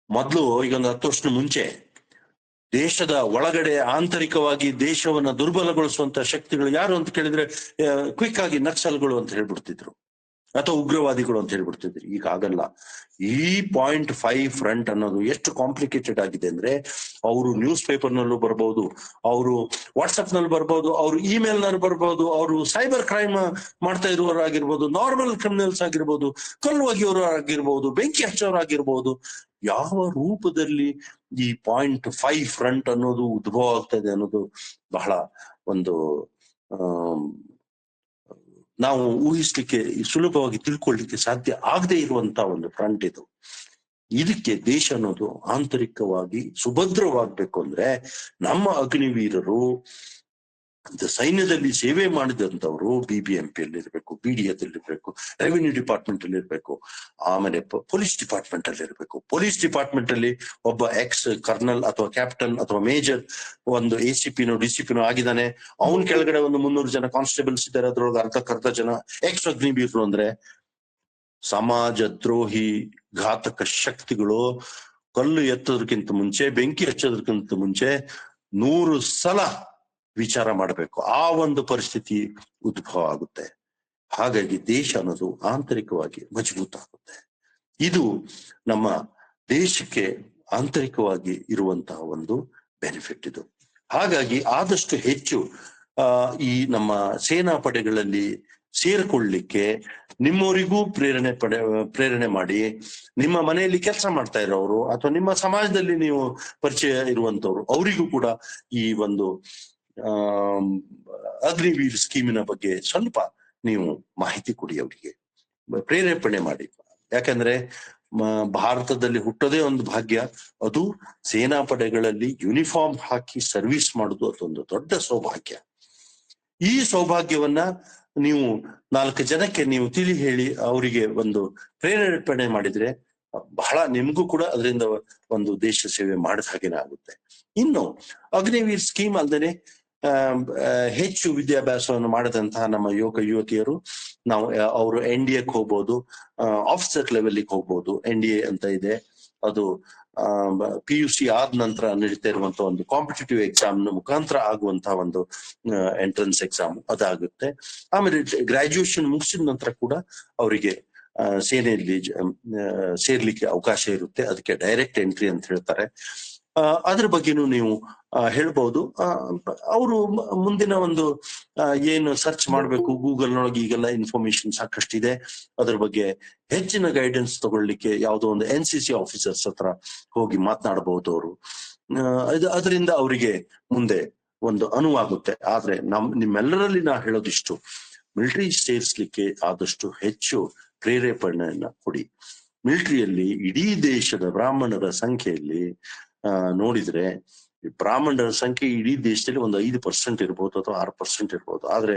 ಮೊದಲು ಈಗ ಒಂದು ಹತ್ತು ವರ್ಷ ಮುಂಚೆ ದೇಶದ ಒಳಗಡೆ ಆಂತರಿಕವಾಗಿ ದೇಶವನ್ನ ದುರ್ಬಲಗೊಳಿಸುವಂತ ಶಕ್ತಿಗಳು ಯಾರು ಅಂತ ಕೇಳಿದ್ರೆ ಕ್ವಿಕ್ ಆಗಿ ನಕ್ಸಲ್ಗಳು ಅಂತ ಹೇಳ್ಬಿಡ್ತಿದ್ರು. ಅಥವಾ ಉಗ್ರವಾದಿಗಳು ಅಂತ ಹೇಳ್ಬಿಡ್ತಿದ್ರು. ಈಗ ಆಗಲ್ಲ ಈ ಪಾಯಿಂಟ್ ಫೈವ್ ಫ್ರಂಟ್ ಅನ್ನೋದು ಎಷ್ಟು ಕಾಂಪ್ಲಿಕೇಟೆಡ್ ಆಗಿದೆ ಅಂದ್ರೆ, ಅವರು ನ್ಯೂಸ್ ಪೇಪರ್ ನಲ್ಲೂ ಬರ್ಬೋದು, ಅವರು ವಾಟ್ಸ್ಆಪ್ನಲ್ಲಿ ಬರ್ಬೋದು, ಅವರು ಇಮೇಲ್ನಲ್ಲಿ ಬರ್ಬೋದು, ಅವರು ಸೈಬರ್ ಕ್ರೈಮ್ ಮಾಡ್ತಾ ಇರುವವರಾಗಿರ್ಬೋದು ನಾರ್ಮಲ್ ಕ್ರಿಮಿನಲ್ಸ್ ಆಗಿರ್ಬೋದು ಕಲ್ಲು ಒಗೆಯೋರು ಆಗಿರ್ಬೋದು ಬೆಂಕಿ ಹಚ್ಚೋರಾಗಿರ್ಬೋದು, ಯಾವ ರೂಪದಲ್ಲಿ ಈ ಪಾಯಿಂಟ್ ಫೈವ್ ಫ್ರಂಟ್ ಅನ್ನೋದು ಉದ್ಭವ ಆಗ್ತಾ ಇದೆ ಅನ್ನೋದು ಬಹಳ ಒಂದು ನಾವು ಊಹಿಸ್ಲಿಕ್ಕೆ ಸುಲಭವಾಗಿ ತಿಳ್ಕೊಳ್ಳಿಕ್ಕೆ ಸಾಧ್ಯ ಆಗದೆ ಇರುವಂತ ಒಂದು ಫ್ರಂಟ್ ಇದು. ಇದಕ್ಕೆ ದೇಶ ಅನ್ನೋದು ಆಂತರಿಕವಾಗಿ ಸುಭದ್ರವಾಗ್ಬೇಕು ಅಂದ್ರೆ ನಮ್ಮ ಅಗ್ನಿವೀರರು ಸೈನ್ಯದಲ್ಲಿ ಸೇವೆ ಮಾಡಿದಂಥವರು ಬಿ ಬಿ ಎಂ ಪಿ ಅಲ್ಲಿ ಇರಬೇಕು ಬಿ ಡಿ ಎಲ್ ಇರಬೇಕು ರೆವಿನ್ಯೂ ಡಿಪಾರ್ಟ್ಮೆಂಟ್ ಅಲ್ಲಿ ಇರಬೇಕು ಆಮೇಲೆ ಪೊಲೀಸ್ ಡಿಪಾರ್ಟ್ಮೆಂಟ್ ಅಲ್ಲಿ ಇರಬೇಕು ಪೊಲೀಸ್ ಡಿಪಾರ್ಟ್ಮೆಂಟ್ ಅಲ್ಲಿ ಒಬ್ಬ ಎಕ್ಸ್ ಕರ್ನಲ್ ಅಥವಾ ಕ್ಯಾಪ್ಟನ್ ಅಥವಾ ಮೇಜರ್ ಒಂದು ಎ ಸಿ ಪಿನೋ ಡಿ ಸಿ ಪಿನೋ ಆಗಿದ್ದಾನೆ. ಅವನ್ ಕೆಳಗಡೆ ಒಂದು ಮುನ್ನೂರು ಜನ ಕಾನ್ಸ್ಟೇಬಲ್ಸ್ ಇದ್ದಾರೆ. ಅದ್ರೊಳಗೆ ಅರ್ಧಕ್ಕರ್ಧ ಜನ ಎಕ್ಸ್ ಅಗ್ನಿವೀರರು ಅಂದ್ರೆ ಸಮಾಜ ದ್ರೋಹಿ ಘಾತಕ ಶಕ್ತಿಗಳು ಕಲ್ಲು ಎತ್ತೋದಕ್ಕಿಂತ ಮುಂಚೆ, ಬೆಂಕಿ ಹಚ್ಚೋದಕ್ಕಿಂತ ಮುಂಚೆ ನೂರು ಸಲ ವಿಚಾರ ಮಾಡಬೇಕು. ಆ ಒಂದು ಪರಿಸ್ಥಿತಿ ಉದ್ಭವ ಆಗುತ್ತೆ ಹಾಗಾಗಿ ದೇಶ ಅನ್ನೋದು ಆಂತರಿಕವಾಗಿ ಮಜಬೂತ ಆಗುತ್ತೆ ಇದು ನಮ್ಮ ದೇಶಕ್ಕೆ ಆಂತರಿಕವಾಗಿ ಇರುವಂತಹ ಒಂದು ಬೆನಿಫಿಟ್ ಇದು. ಹಾಗಾಗಿ ಆದಷ್ಟು ಹೆಚ್ಚು ಈ ನಮ್ಮ ಸೇನಾ ಪಡೆಗಳಲ್ಲಿ ಸೇರ್ಕೊಳ್ಳಿಕ್ಕೆ ನಿಮ್ಮವರಿಗೂ ಪ್ರೇರಣೆ ಪಡೆ, ಪ್ರೇರಣೆ ಮಾಡಿ, ನಿಮ್ಮ ಮನೆಯಲ್ಲಿ ಕೆಲಸ ಮಾಡ್ತಾ ಇರೋರು ಅಥವಾ ನಿಮ್ಮ ಸಮಾಜದಲ್ಲಿ ನೀವು ಪರಿಚಯ ಇರುವಂತವ್ರು, ಅವರಿಗೂ ಕೂಡ ಈ ಒಂದು ಅಗ್ನಿವೀರ್ ಸ್ಕೀಮಿನ ಬಗ್ಗೆ ಸ್ವಲ್ಪ ನೀವು ಮಾಹಿತಿ ಕೊಡಿ ಅವರಿಗೆ. ಪ್ರೇರೇಪಣೆ ಮಾಡಿ. ಯಾಕಂದ್ರೆ ಭಾರತದಲ್ಲಿ ಹುಟ್ಟೋದೇ ಒಂದು ಭಾಗ್ಯ. ಅದು ಸೇನಾ ಪಡೆಗಳಲ್ಲಿ ಯೂನಿಫಾರ್ಮ್ ಹಾಕಿ ಸರ್ವಿಸ್ ಮಾಡುದು ಅದೊಂದು ದೊಡ್ಡ ಸೌಭಾಗ್ಯ. ಈ ಸೌಭಾಗ್ಯವನ್ನ ನೀವು ನಾಲ್ಕು ಜನಕ್ಕೆ ನೀವು ತಿಳಿ ಹೇಳಿ ಅವರಿಗೆ ಒಂದು ಪ್ರೇರೇಪಣೆ ಮಾಡಿದ್ರೆ, ಬಹಳ ನಿಮಗೂ ಕೂಡ ಅದರಿಂದ ಒಂದು ದೇಶ ಸೇವೆ ಮಾಡಿದ ಹಾಗೇನೆ ಆಗುತ್ತೆ. ಇನ್ನು ಅಗ್ನಿವೀರ್ ಸ್ಕೀಮ್ ಅಲ್ಲದೆ ಹೆಚ್ಚು ವಿದ್ಯಾಭ್ಯಾಸವನ್ನು ಮಾಡಿದಂತಹ ನಮ್ಮ ಯುವಕ ಯುವತಿಯರು, ನಾವು ಅವರು ಎನ್ ಡಿ ಎಕ್ ಹೋಗ್ಬೋದು ಆಫೀಸರ್ ಲೆವೆಲ್ಗೆ ಹೋಗ್ಬೋದು ಎನ್ ಡಿ ಎ ಅಂತ ಇದೆ. ಅದು ಪಿ ಯು ಸಿ ಆದ ನಂತರ ನಡೀತಾ ಇರುವಂತಹ ಒಂದು ಕಾಂಪಿಟೇಟಿವ್ ಎಕ್ಸಾಮ್ ಮುಖಾಂತರ ಆಗುವಂತಹ ಒಂದು ಎಂಟ್ರೆನ್ಸ್ ಎಕ್ಸಾಮ್ ಅದಾಗುತ್ತೆ. ಆಮೇಲೆ ಗ್ರಾಜುಯೇಷನ್ ಮುಗಿಸಿದ ನಂತರ ಕೂಡ ಅವರಿಗೆ ಸೇನೆಯಲ್ಲಿ ಸೇರ್ಲಿಕ್ಕೆ ಅವಕಾಶ ಇರುತ್ತೆ. ಅದಕ್ಕೆ ಡೈರೆಕ್ಟ್ ಎಂಟ್ರಿ ಅಂತ ಹೇಳ್ತಾರೆ. ಅದ್ರ ಬಗ್ಗೆನೂ ನೀವು ಹೇಳ್ಬಹುದು ಅವರು ಮುಂದಿನ ಒಂದು ಏನು ಸರ್ಚ್ ಮಾಡ್ಬೇಕು ಗೂಗಲ್ ನೊಳಗೆ ಈಗೆಲ್ಲ ಇನ್ಫಾರ್ಮೇಶನ್ ಸಾಕಷ್ಟಿದೆ. ಅದ್ರ ಬಗ್ಗೆ ಹೆಚ್ಚಿನ ಗೈಡೆನ್ಸ್ ತಗೊಳ್ಳಿಕ್ಕೆ ಯಾವುದೋ ಒಂದು ಎನ್ ಸಿ ಸಿ ಆಫೀಸರ್ಸ್ ಹತ್ರ ಹೋಗಿ ಮಾತನಾಡಬಹುದು ಅವರು. ಅದರಿಂದ ಅವರಿಗೆ ಮುಂದೆ ಒಂದು ಅನುವಾಗುತ್ತೆ. ಆದ್ರೆ ನಮ್, ನಿಮ್ಮೆಲ್ಲರಲ್ಲಿ ನಾ ಹೇಳೋದಿಷ್ಟು ಮಿಲಿಟರಿ ಸೇರಿಸ್ಲಿಕ್ಕೆ ಆದಷ್ಟು ಹೆಚ್ಚು ಪ್ರೇರೇಪಣೆಯನ್ನ ಕೊಡಿ. ಮಿಲಿಟರಿಯಲ್ಲಿ ಇಡೀ ದೇಶದ ಬ್ರಾಹ್ಮಣರ ಸಂಖ್ಯೆಯಲ್ಲಿ ನೋಡಿದ್ರೆ ಬ್ರಾಹ್ಮಣರ ಸಂಖ್ಯೆ ಇಡೀ ದೇಶದಲ್ಲಿ ಒಂದು ಐದು ಪರ್ಸೆಂಟ್ ಇರ್ಬೋದು ಅಥವಾ ಆರು ಪರ್ಸೆಂಟ್ ಇರ್ಬೋದು. ಆದ್ರೆ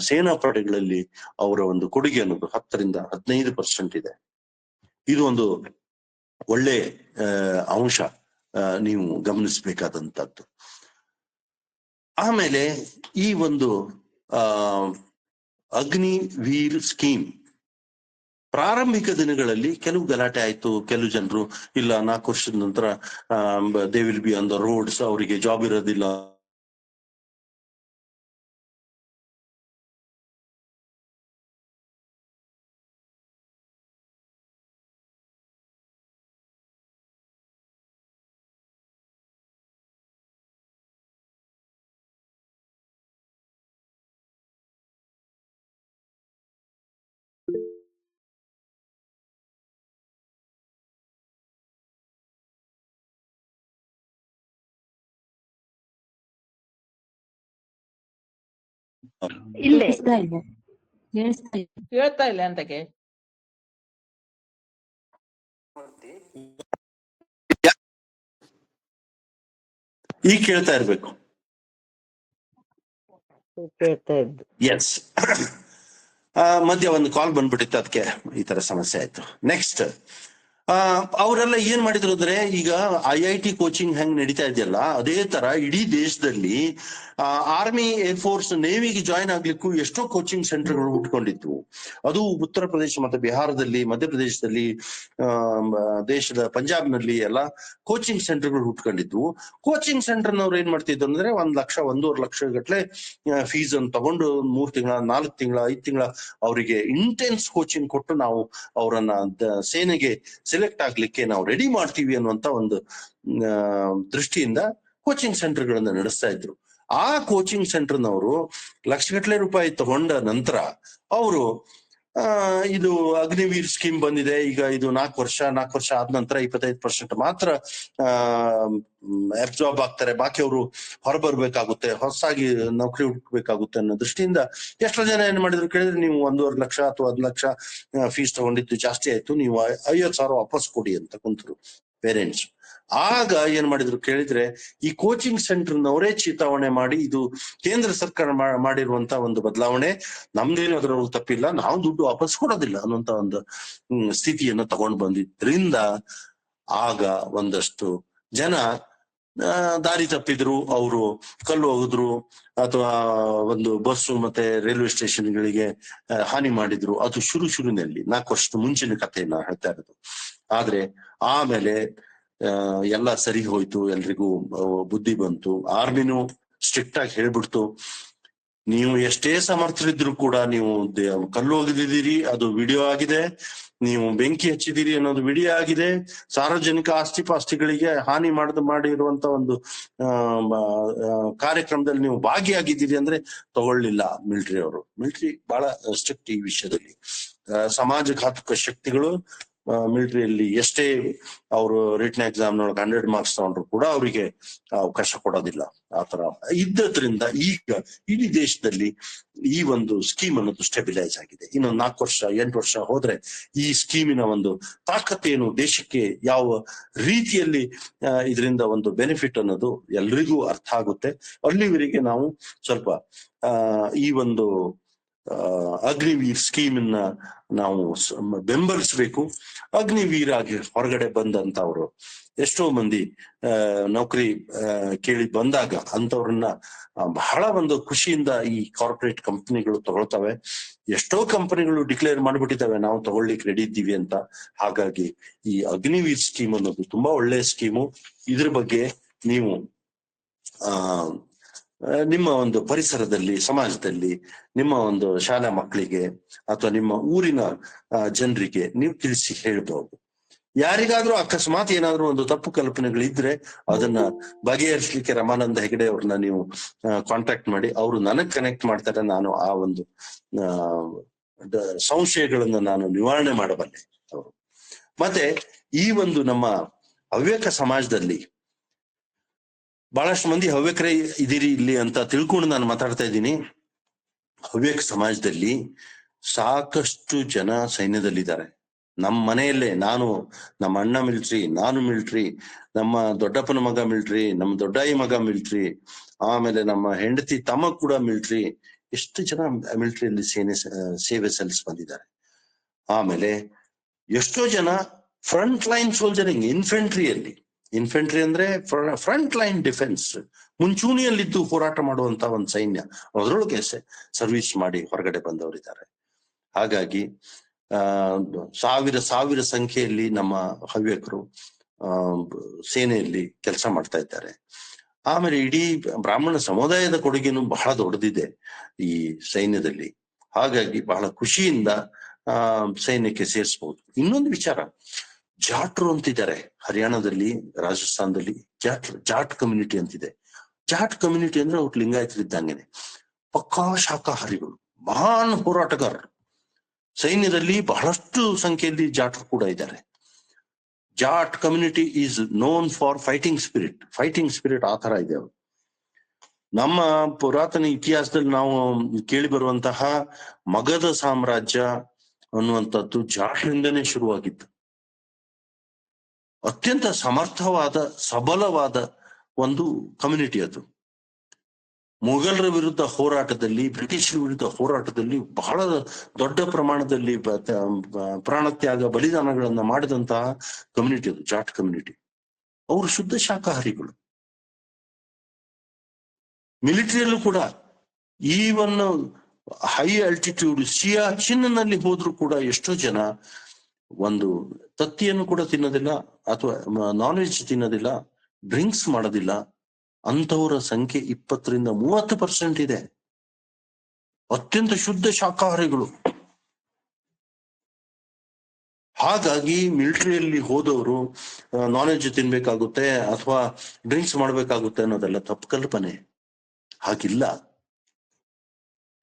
ಸೇನಾ ಪಡೆಗಳಲ್ಲಿ ಅವರ ಒಂದು ಕೊಡುಗೆ ಅನ್ನೋದು ಹತ್ತರಿಂದ ಹದಿನೈದು ಪರ್ಸೆಂಟ್ ಇದೆ. ಇದು ಒಂದು ಒಳ್ಳೆ ಅಂಶ ನೀವು ಗಮನಿಸಬೇಕಾದಂತದ್ದು. ಆಮೇಲೆ ಈ ಒಂದು ಅಗ್ನಿ ವೀರ್ ಸ್ಕೀಮ್ ಪ್ರಾರಂಭಿಕ ದಿನಗಳಲ್ಲಿ ಕೆಲವು ಗಲಾಟೆ ಆಯ್ತು. ಕೆಲವು ಜನರು, ಇಲ್ಲ ನಾಲ್ಕು ವರ್ಷದ ನಂತರ they will be on the roads ಅವರಿಗೆ ಜಾಬ್ ಇರೋದಿಲ್ಲ. ಇಲ್ಲೇ. ಕೇಳ್ತಾ ಇಲ್ಲ ಅಂತಕ್ಕೆ ಈಗ ಕೇಳ್ತಾ ಇರ್ಬೇಕು. ಎಸ್ ಮಧ್ಯ ಒಂದು ಕಾಲ್ ಬಂದ್ಬಿಟ್ಟಿತ್ತು ಅದಕ್ಕೆ ಈ ತರ ಸಮಸ್ಯೆ ಆಯ್ತು. ನೆಕ್ಸ್ಟ್ ಆ ಅವರೆಲ್ಲ ಏನ್ ಮಾಡಿದ್ರು ಅಂದ್ರೆ ಈಗ ಐ ಐ ಟಿ ಕೋಚಿಂಗ್ ಹೆಂಗ್ ನಡೀತಾ ಇದೆಯಲ್ಲ ಅದೇ ತರ ಇಡೀ ದೇಶದಲ್ಲಿ ಆರ್ಮಿ ಏರ್ ಫೋರ್ಸ್ ನೇವಿಗೆ ಜಾಯಿನ್ ಆಗ್ಲಿಕ್ಕೂ ಎಷ್ಟೋ ಕೋಚಿಂಗ್ ಸೆಂಟರ್ಗಳು ಹುಟ್ಕೊಂಡಿದ್ವು. ಅದು ಉತ್ತರ ಪ್ರದೇಶ ಮತ್ತೆ ಬಿಹಾರದಲ್ಲಿ ಮಧ್ಯಪ್ರದೇಶದಲ್ಲಿ ದೇಶದ ಪಂಜಾಬ್ನಲ್ಲಿ ಎಲ್ಲ ಕೋಚಿಂಗ್ ಸೆಂಟರ್ಗಳು ಹುಟ್ಕೊಂಡಿದ್ವು. ಕೋಚಿಂಗ್ ಸೆಂಟರ್ನವ್ರು ಏನ್ ಮಾಡ್ತಿದ್ರು ಅಂದ್ರೆ ಒಂದ್ ಲಕ್ಷ, ಒಂದೂವರೆ ಲಕ್ಷ ಗಟ್ಲೆ ಫೀಸ್ ಅನ್ನು ತಗೊಂಡು ಮೂರ್ ತಿಂಗಳ, ನಾಲ್ಕು ತಿಂಗಳ, ಐದ್ ತಿಂಗಳ ಅವರಿಗೆ ಇಂಟೆನ್ಸ್ ಕೋಚಿಂಗ್ ಕೊಟ್ಟು ನಾವು ಅವರನ್ನ ಸೇನೆಗೆ ಸೆಲೆಕ್ಟ್ ಆಗ್ಲಿಕ್ಕೆ ನಾವು ರೆಡಿ ಮಾಡ್ತೀವಿ ಅನ್ನುವಂತ ಒಂದು ದೃಷ್ಟಿಯಿಂದ ಕೋಚಿಂಗ್ ಸೆಂಟರ್ಗಳನ್ನ ನಡೆಸ್ತಾ ಇದ್ರು. ಆ ಕೋಚಿಂಗ್ ಸೆಂಟರ್ನವರು ಲಕ್ಷಗಟ್ಟಲೆ ರೂಪಾಯಿ ತಗೊಂಡ ನಂತರ ಅವರು ಇದು ಅಗ್ನಿವೀರ್ ಸ್ಕೀಮ್ ಬಂದಿದೆ, ಈಗ ಇದು ನಾಲ್ಕು ವರ್ಷ ನಾಲ್ಕು ವರ್ಷ ಆದ ನಂತರ ಇಪ್ಪತ್ತೈದು ಪರ್ಸೆಂಟ್ ಮಾತ್ರ ಅಬ್ಸಾರ್ಬ್ ಆಗ್ತಾರೆ. ಬಾಕಿಯವರು ಹೊರಬರ್ಬೇಕಾಗುತ್ತೆ ಹೊಸಾಗಿ ನೌಕರಿ ಹುಡುಕ್ಬೇಕಾಗುತ್ತೆ ಅನ್ನೋ ದೃಷ್ಟಿಯಿಂದ ಎಷ್ಟೋ ಜನ ಏನ್ ಮಾಡಿದ್ರು ಕೇಳಿದ್ರೆ ನೀವು ಒಂದೂವರೆ ಲಕ್ಷ ಅಥವಾ ಹತ್ತು ಲಕ್ಷ ಫೀಸ್ ತಗೊಂಡಿದ್ದು ಜಾಸ್ತಿ ಆಯ್ತು, ನೀವು ಐವತ್ ಸಾವಿರ ವಾಪಸ್ ಕೊಡಿ ಅಂತ ಕುಂತರು ಪೇರೆಂಟ್ಸ್ ಆಗ ಏನ್ ಮಾಡಿದ್ರು ಕೇಳಿದ್ರೆ ಈ ಕೋಚಿಂಗ್ ಸೆಂಟರ್ ನವರೇ ಚಿತಾವಣೆ ಮಾಡಿ ಇದು ಕೇಂದ್ರ ಸರ್ಕಾರ ಮಾಡಿರುವಂತ ಒಂದು ಬದಲಾವಣೆ. ನಮ್ದೇನು ಅದರಲ್ಲಿ ತಪ್ಪಿಲ್ಲ. ನಾವು ದುಡ್ಡು ವಾಪಸ್ ಕೊಡೋದಿಲ್ಲ ಅನ್ನುವಂತ ಒಂದು ಸ್ಥಿತಿಯನ್ನು ತಗೊಂಡು ಬಂದಿದ್ರಿಂದ ಆಗ ಒಂದಷ್ಟು ಜನ ದಾರಿ ತಪ್ಪಿದ್ರು. ಅವರು ಕಲ್ಲು ಹೋಗಿದ್ರು ಅಥವಾ ಒಂದು ಬಸ್ಸು ಮತ್ತೆ ರೈಲ್ವೆ ಸ್ಟೇಷನ್ಗಳಿಗೆ ಗಳಿಗೆ ಹಾನಿ ಮಾಡಿದ್ರು. ಅದು ಶುರು ಶುರುನಲ್ಲಿ ನಾಲ್ಕು ವರ್ಷದ ಮುಂಚಿನ ಕಥೆಯನ್ನ ಹೇಳ್ತಾ ಇರೋದು. ಆದ್ರೆ ಆಮೇಲೆ ಎಲ್ಲ ಸರಿ ಹೋಯ್ತು, ಎಲ್ರಿಗೂ ಬುದ್ಧಿ ಬಂತು. ಆರ್ಮಿನೂ ಸ್ಟ್ರಿಕ್ಟ್ ಆಗಿ ಹೇಳ್ಬಿಡ್ತು. ನೀವು ಎಷ್ಟೇ ಸಮರ್ಥರಿದ್ರು ಕೂಡ ನೀವು ಕಲ್ಲು ಒಗೆದಿದ್ದೀರಿ, ಅದು ವಿಡಿಯೋ ಆಗಿದೆ. ನೀವು ಬೆಂಕಿ ಹಚ್ಚಿದ್ದೀರಿ ಅನ್ನೋದು ವಿಡಿಯೋ ಆಗಿದೆ. ಸಾರ್ವಜನಿಕ ಆಸ್ತಿ ಪಾಸ್ತಿಗಳಿಗೆ ಹಾನಿ ಮಾಡದ, ಮಾಡಿರುವಂತ ಒಂದು ಕಾರ್ಯಕ್ರಮದಲ್ಲಿ ನೀವು ಭಾಗಿಯಾಗಿದ್ದೀರಿ ಅಂದ್ರೆ ತಗೊಳ್ಳಿಲ್ಲ ಮಿಲಿಟರಿ ಅವರು. ಮಿಲಿಟರಿ ಬಹಳ ಸ್ಟ್ರಿಕ್ಟ್ ಈ ವಿಷಯದಲ್ಲಿ. ಸಮಾಜಘಾತಕ ಶಕ್ತಿಗಳು ಮಿಲಿಟರಿಯಲ್ಲಿ ಎಷ್ಟೇ ಅವರು ರಿಟರ್ನ್ ಎಕ್ಸಾಮ್ ನೊಳಗೆ ಹಂಡ್ರೆಡ್ ಮಾರ್ಕ್ಸ್ ತಗೊಂಡ್ರು ಕೂಡ ಅವರಿಗೆ ಅವಕಾಶ ಕೊಡೋದಿಲ್ಲ ಆತರ ಇದ್ದದ್ರಿಂದ ಈಗ ಇಡೀ ದೇಶದಲ್ಲಿ ಈ ಒಂದು ಸ್ಕೀಮ್ ಅನ್ನೋದು ಸ್ಟೆಬಿಲೈಸ್ ಆಗಿದೆ. ಇನ್ನೊಂದು ನಾಲ್ಕು ವರ್ಷ, ಎಂಟು ವರ್ಷ ಹೋದ್ರೆ ಈ ಸ್ಕೀಮಿನ ಒಂದು ತಾಕತ್ತೇನು ದೇಶಕ್ಕೆ ಯಾವ ರೀತಿಯಲ್ಲಿ ಇದರಿಂದ ಒಂದು ಬೆನಿಫಿಟ್ ಅನ್ನೋದು ಎಲ್ರಿಗೂ ಅರ್ಥ ಆಗುತ್ತೆ. ಅಲ್ಲಿವರೆಗೆ ನಾವು ಸ್ವಲ್ಪ ಈ ಒಂದು ಅಗ್ನಿವೀರ್ ಸ್ಕೀಮ್ ಅನ್ನ ನಾವು ಬೆಂಬಲಿಸಬೇಕು. ಅಗ್ನಿವೀರ್ ಆಗಿ ಹೊರಗಡೆ ಬಂದಂತವ್ರು ಎಷ್ಟೋ ಮಂದಿ ನೌಕರಿ ಕೇಳಿ ಬಂದಾಗ ಅಂತವ್ರನ್ನ ಬಹಳ ಒಂದು ಖುಷಿಯಿಂದ ಈ ಕಾರ್ಪೊರೇಟ್ ಕಂಪನಿಗಳು ತಗೊಳ್ತವೆ. ಎಷ್ಟೋ ಕಂಪನಿಗಳು ಡಿಕ್ಲೇರ್ ಮಾಡ್ಬಿಟ್ಟಿದ್ದಾವೆ ನಾವು ತಗೊಳ್ಳಿಕ್ ರೆಡಿ ಇದ್ದೀವಿ ಅಂತ. ಹಾಗಾಗಿ ಈ ಅಗ್ನಿವೀರ್ ಸ್ಕೀಮ್ ಅನ್ನೋದು ತುಂಬಾ ಒಳ್ಳೆಯ ಸ್ಕೀಮು. ಇದ್ರ ಬಗ್ಗೆ ನೀವು ಆ, ನಿಮ್ಮ ಒಂದು ಪರಿಸರದಲ್ಲಿ, ಸಮಾಜದಲ್ಲಿ, ನಿಮ್ಮ ಒಂದು ಶಾಲಾ ಮಕ್ಕಳಿಗೆ ಅಥವಾ ನಿಮ್ಮ ಊರಿನ ಜನರಿಗೆ ನೀವು ತಿಳಿಸಿ ಹೇಳ್ಬಹುದು ಯಾರಿಗಾದ್ರೂ ಅಕಸ್ಮಾತ್ ಏನಾದ್ರೂ ಒಂದು ತಪ್ಪು ಕಲ್ಪನೆಗಳಿದ್ರೆ ಅದನ್ನ ಬಗೆಹರಿಸಲಿಕ್ಕೆ ರಮಾನಂದ ಹೆಗಡೆ ಅವ್ರನ್ನ ನೀವು ಕಾಂಟ್ಯಾಕ್ಟ್ ಮಾಡಿ, ಅವರು ನನಗ್ ಕನೆಕ್ಟ್ ಮಾಡ್ತಾರೆ, ನಾನು ಆ ಒಂದು ಸಂಶಯಗಳನ್ನು ನಾನು ನಿವಾರಣೆ ಮಾಡಬಲ್ಲೆ. ಅವರು ಮತ್ತೆ ಈ ಒಂದು ನಮ್ಮ ಹವ್ಯಕ ಸಮಾಜದಲ್ಲಿ ಬಹಳಷ್ಟು ಮಂದಿ ಹವ್ಯಕರೇ ಇದ್ದೀರಿ ಇಲ್ಲಿ ಅಂತ ತಿಳ್ಕೊಂಡು ನಾನು ಮಾತಾಡ್ತಾ ಇದ್ದೀನಿ. ಹವ್ಯಕ ಸಮಾಜದಲ್ಲಿ ಸಾಕಷ್ಟು ಜನ ಸೈನ್ಯದಲ್ಲಿದ್ದಾರೆ. ನಮ್ಮ ಮನೆಯಲ್ಲೇ ನಾನು, ನಮ್ಮ ಅಣ್ಣ ಮಿಲ್ಟ್ರಿ, ನಾನು ಮಿಲ್ಟ್ರಿ, ನಮ್ಮ ದೊಡ್ಡಪ್ಪನ ಮಗ ಮಿಲ್ಟ್ರಿ, ನಮ್ಮ ದೊಡ್ಡಾಯಿ ಮಗ ಮಿಲ್ಟ್ರಿ, ಆಮೇಲೆ ನಮ್ಮ ಹೆಂಡತಿ ತಮ್ಮ ಕೂಡ ಮಿಲ್ಟ್ರಿ, ಎಷ್ಟು ಜನ ಮಿಲ್ಟ್ರಿಯಲ್ಲಿ ಸೇನೆ ಸೇವೆ ಸಲ್ಲಿಸಿ ಬಂದಿದ್ದಾರೆ ಆಮೇಲೆ ಎಷ್ಟೋ ಜನ ಫ್ರಂಟ್ ಲೈನ್ ಸೋಲ್ಜರಿಂಗ್ ಇನ್ಫೆಂಟ್ರಿಯಲ್ಲಿ ಇನ್ಫೆಂಟ್ರಿ ಅಂದ್ರೆ ಫ್ರಂಟ್ ಲೈನ್ ಡಿಫೆನ್ಸ್ ಮುಂಚೂಣಿಯಲ್ಲಿದ್ದು ಹೋರಾಟ ಮಾಡುವಂತ ಒಂದು ಸೈನ್ಯ. ಅದರೊಳಗೆ ಸರ್ವಿಸ್ ಮಾಡಿ ಹೊರಗಡೆ ಬಂದವರಿದ್ದಾರೆ. ಹಾಗಾಗಿ ಸಾವಿರ ಸಾವಿರ ಸಂಖ್ಯೆಯಲ್ಲಿ ನಮ್ಮ ಹವ್ಯಕರು ಸೇನೆಯಲ್ಲಿ ಕೆಲಸ ಮಾಡ್ತಾ ಇದ್ದಾರೆ. ಆಮೇಲೆ ಇಡೀ ಬ್ರಾಹ್ಮಣ ಸಮುದಾಯದ ಕೊಡುಗೆನು ಬಹಳ ದೊಡ್ಡದಿದೆ ಈ ಸೈನ್ಯದಲ್ಲಿ. ಹಾಗಾಗಿ ಬಹಳ ಖುಷಿಯಿಂದ, ಆ, ಸೈನ್ಯಕ್ಕೆ ಸೇರಿಸಬಹುದು ಇನ್ನೊಂದು ವಿಚಾರ. ಜಾಟ್ರು ಅಂತಿದ್ದಾರೆ. ಹರಿಯಾಣದಲ್ಲಿ, ರಾಜಸ್ಥಾನದಲ್ಲಿ ಜಾಟ್ ಜಾಟ್ ಕಮ್ಯುನಿಟಿ ಅಂತಿದೆ. ಜಾಟ್ ಕಮ್ಯುನಿಟಿ ಅಂದ್ರೆ ಅವ್ರು ಲಿಂಗಾಯತರಿದ್ದಂಗೆನೆ. ಪಕ್ಕಾ ಶಾಖಾಹಾರಿಗಳು ಮಹಾನ್ ಹೋರಾಟಗಾರರು. ಸೈನ್ಯದಲ್ಲಿ ಬಹಳಷ್ಟು ಸಂಖ್ಯೆಯಲ್ಲಿ ಜಾಟ್ರು ಕೂಡ ಇದ್ದಾರೆ. Jat community is known for fighting spirit fighting spirit ಆ ತರ ಇದೆ ಅವರು. ನಮ್ಮ ಪುರಾತನ ಇತಿಹಾಸದಲ್ಲಿ ನಾವು ಕೇಳಿ ಬರುವಂತಹ ಮಗಧ ಸಾಮ್ರಾಜ್ಯ ಅನ್ನುವಂಥದ್ದು ಜಾಟ್ರಿಂದನೇ ಶುರುವಾಗಿತ್ತು. ಅತ್ಯಂತ ಸಮರ್ಥವಾದ, ಸಬಲವಾದ ಒಂದು ಕಮ್ಯುನಿಟಿ ಅದು. ಮೊಘಲರ ವಿರುದ್ಧ ಹೋರಾಟದಲ್ಲಿ, ಬ್ರಿಟಿಷರ ವಿರುದ್ಧ ಹೋರಾಟದಲ್ಲಿ ಬಹಳ ದೊಡ್ಡ ಪ್ರಮಾಣದಲ್ಲಿ ಪ್ರಾಣತ್ಯಾಗ, ಬಲಿದಾನಗಳನ್ನ ಮಾಡಿದಂತಹ ಕಮ್ಯುನಿಟಿ ಅದು, ಜಾಟ್ ಕಮ್ಯುನಿಟಿ ಅವರು ಶುದ್ಧ ಶಾಖಾಹಾರಿಗಳು. ಮಿಲಿಟರಿಯಲ್ಲೂ ಕೂಡ ಈವನ್ ಹೈ ಅಲ್ಟಿಟ್ಯೂಡ್ ಸಿಯಾ ಚಿನ್ನಲ್ಲಿ ಹೋದ್ರು ಕೂಡ ಎಷ್ಟೋ ಜನ ಒಂದು ತತ್ತಿಯನ್ನು ಕೂಡ ತಿನ್ನೋದಿಲ್ಲ ಅಥವಾ ನಾನ್ ವೆಜ್ ತಿನ್ನೋದಿಲ್ಲ ಡ್ರಿಂಕ್ಸ್ ಮಾಡೋದಿಲ್ಲ ಅಂತವರ ಸಂಖ್ಯೆ ಇಪ್ಪತ್ತರಿಂದ ಮೂವತ್ತು ಪರ್ಸೆಂಟ್ ಇದೆ. ಅತ್ಯಂತ ಶುದ್ಧ ಶಾಖಾಹಾರಿಗಳು. ಹಾಗಾಗಿ ಮಿಲಿಟರಿಯಲ್ಲಿ ಹೋದವರು ನಾನ್ ವೆಜ್ ತಿನ್ಬೇಕಾಗುತ್ತೆ ಅಥವಾ ಡ್ರಿಂಕ್ಸ್ ಮಾಡ್ಬೇಕಾಗುತ್ತೆ ಅನ್ನೋದೆಲ್ಲ ತಪ್ಪು ಕಲ್ಪನೆ. ಹಾಗಿಲ್ಲ.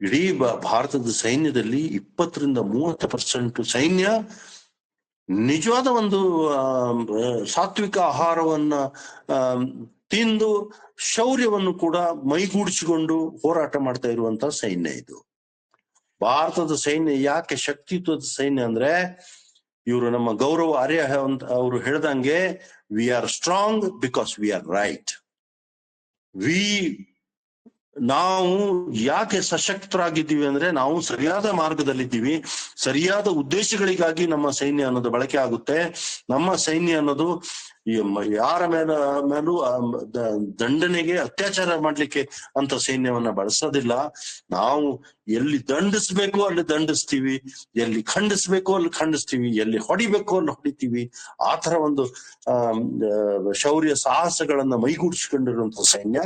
ಇಡೀ ಭಾರತದ ಸೈನ್ಯದಲ್ಲಿ ಇಪ್ಪತ್ತರಿಂದ ಮೂವತ್ತು ಪರ್ಸೆಂಟ್ ಸೈನ್ಯ ನಿಜವಾದ ಒಂದು ಸಾತ್ವಿಕ ಆಹಾರವನ್ನ ತಿಂದು ಶೌರ್ಯವನ್ನು ಕೂಡ ಮೈಗೂಡಿಸಿಕೊಂಡು ಹೋರಾಟ ಮಾಡ್ತಾ ಇರುವಂತ ಸೈನ್ಯ ಇದು. ಭಾರತದ ಸೈನ್ಯ ಯಾಕೆ ಶಕ್ತಿತ್ವದ ಸೈನ್ಯ ಅಂದ್ರೆ, ಇವರು ನಮ್ಮ ಗೌರವ ಆರ್ಯ ಅಂತ ಅವರು ಹೇಳ್ದಂಗೆ we are strong because we are right we ನಾವು ಯಾಕೆ ಸಶಕ್ತರಾಗಿದ್ದೀವಿ ಅಂದ್ರೆ ನಾವು ಸರಿಯಾದ ಮಾರ್ಗದಲ್ಲಿದ್ದೀವಿ, ಸರಿಯಾದ ಉದ್ದೇಶಗಳಿಗಾಗಿ ನಮ್ಮ ಸೈನ್ಯ ಅನ್ನೋದು ಬಳಕೆ ಆಗುತ್ತೆ. ನಮ್ಮ ಸೈನ್ಯ ಅನ್ನೋದು ಈ ಯಾರ ಮೇಲ ಮೇಲೂ ದಂಡನೆಗೆ ಅತ್ಯಾಚಾರ ಮಾಡ್ಲಿಕ್ಕೆ ಅಂತ ಸೈನ್ಯವನ್ನ ಬಳಸೋದಿಲ್ಲ. ನಾವು ಎಲ್ಲಿ ದಂಡಿಸ್ಬೇಕು ಅಲ್ಲಿ ದಂಡಿಸ್ತೀವಿ. ಎಲ್ಲಿ ಖಂಡಿಸ್ಬೇಕು ಅಲ್ಲಿ ಖಂಡಿಸ್ತೀವಿ. ಎಲ್ಲಿ ಹೊಡಿಬೇಕು ಅಲ್ಲಿ ಹೊಡಿತೀವಿ. ಆ ತರ ಒಂದು ಆ, ಶೌರ್ಯ ಸಾಹಸಗಳನ್ನ ಮೈಗೂಡಿಸಿಕೊಂಡಿರುವಂತ ಸೈನ್ಯ.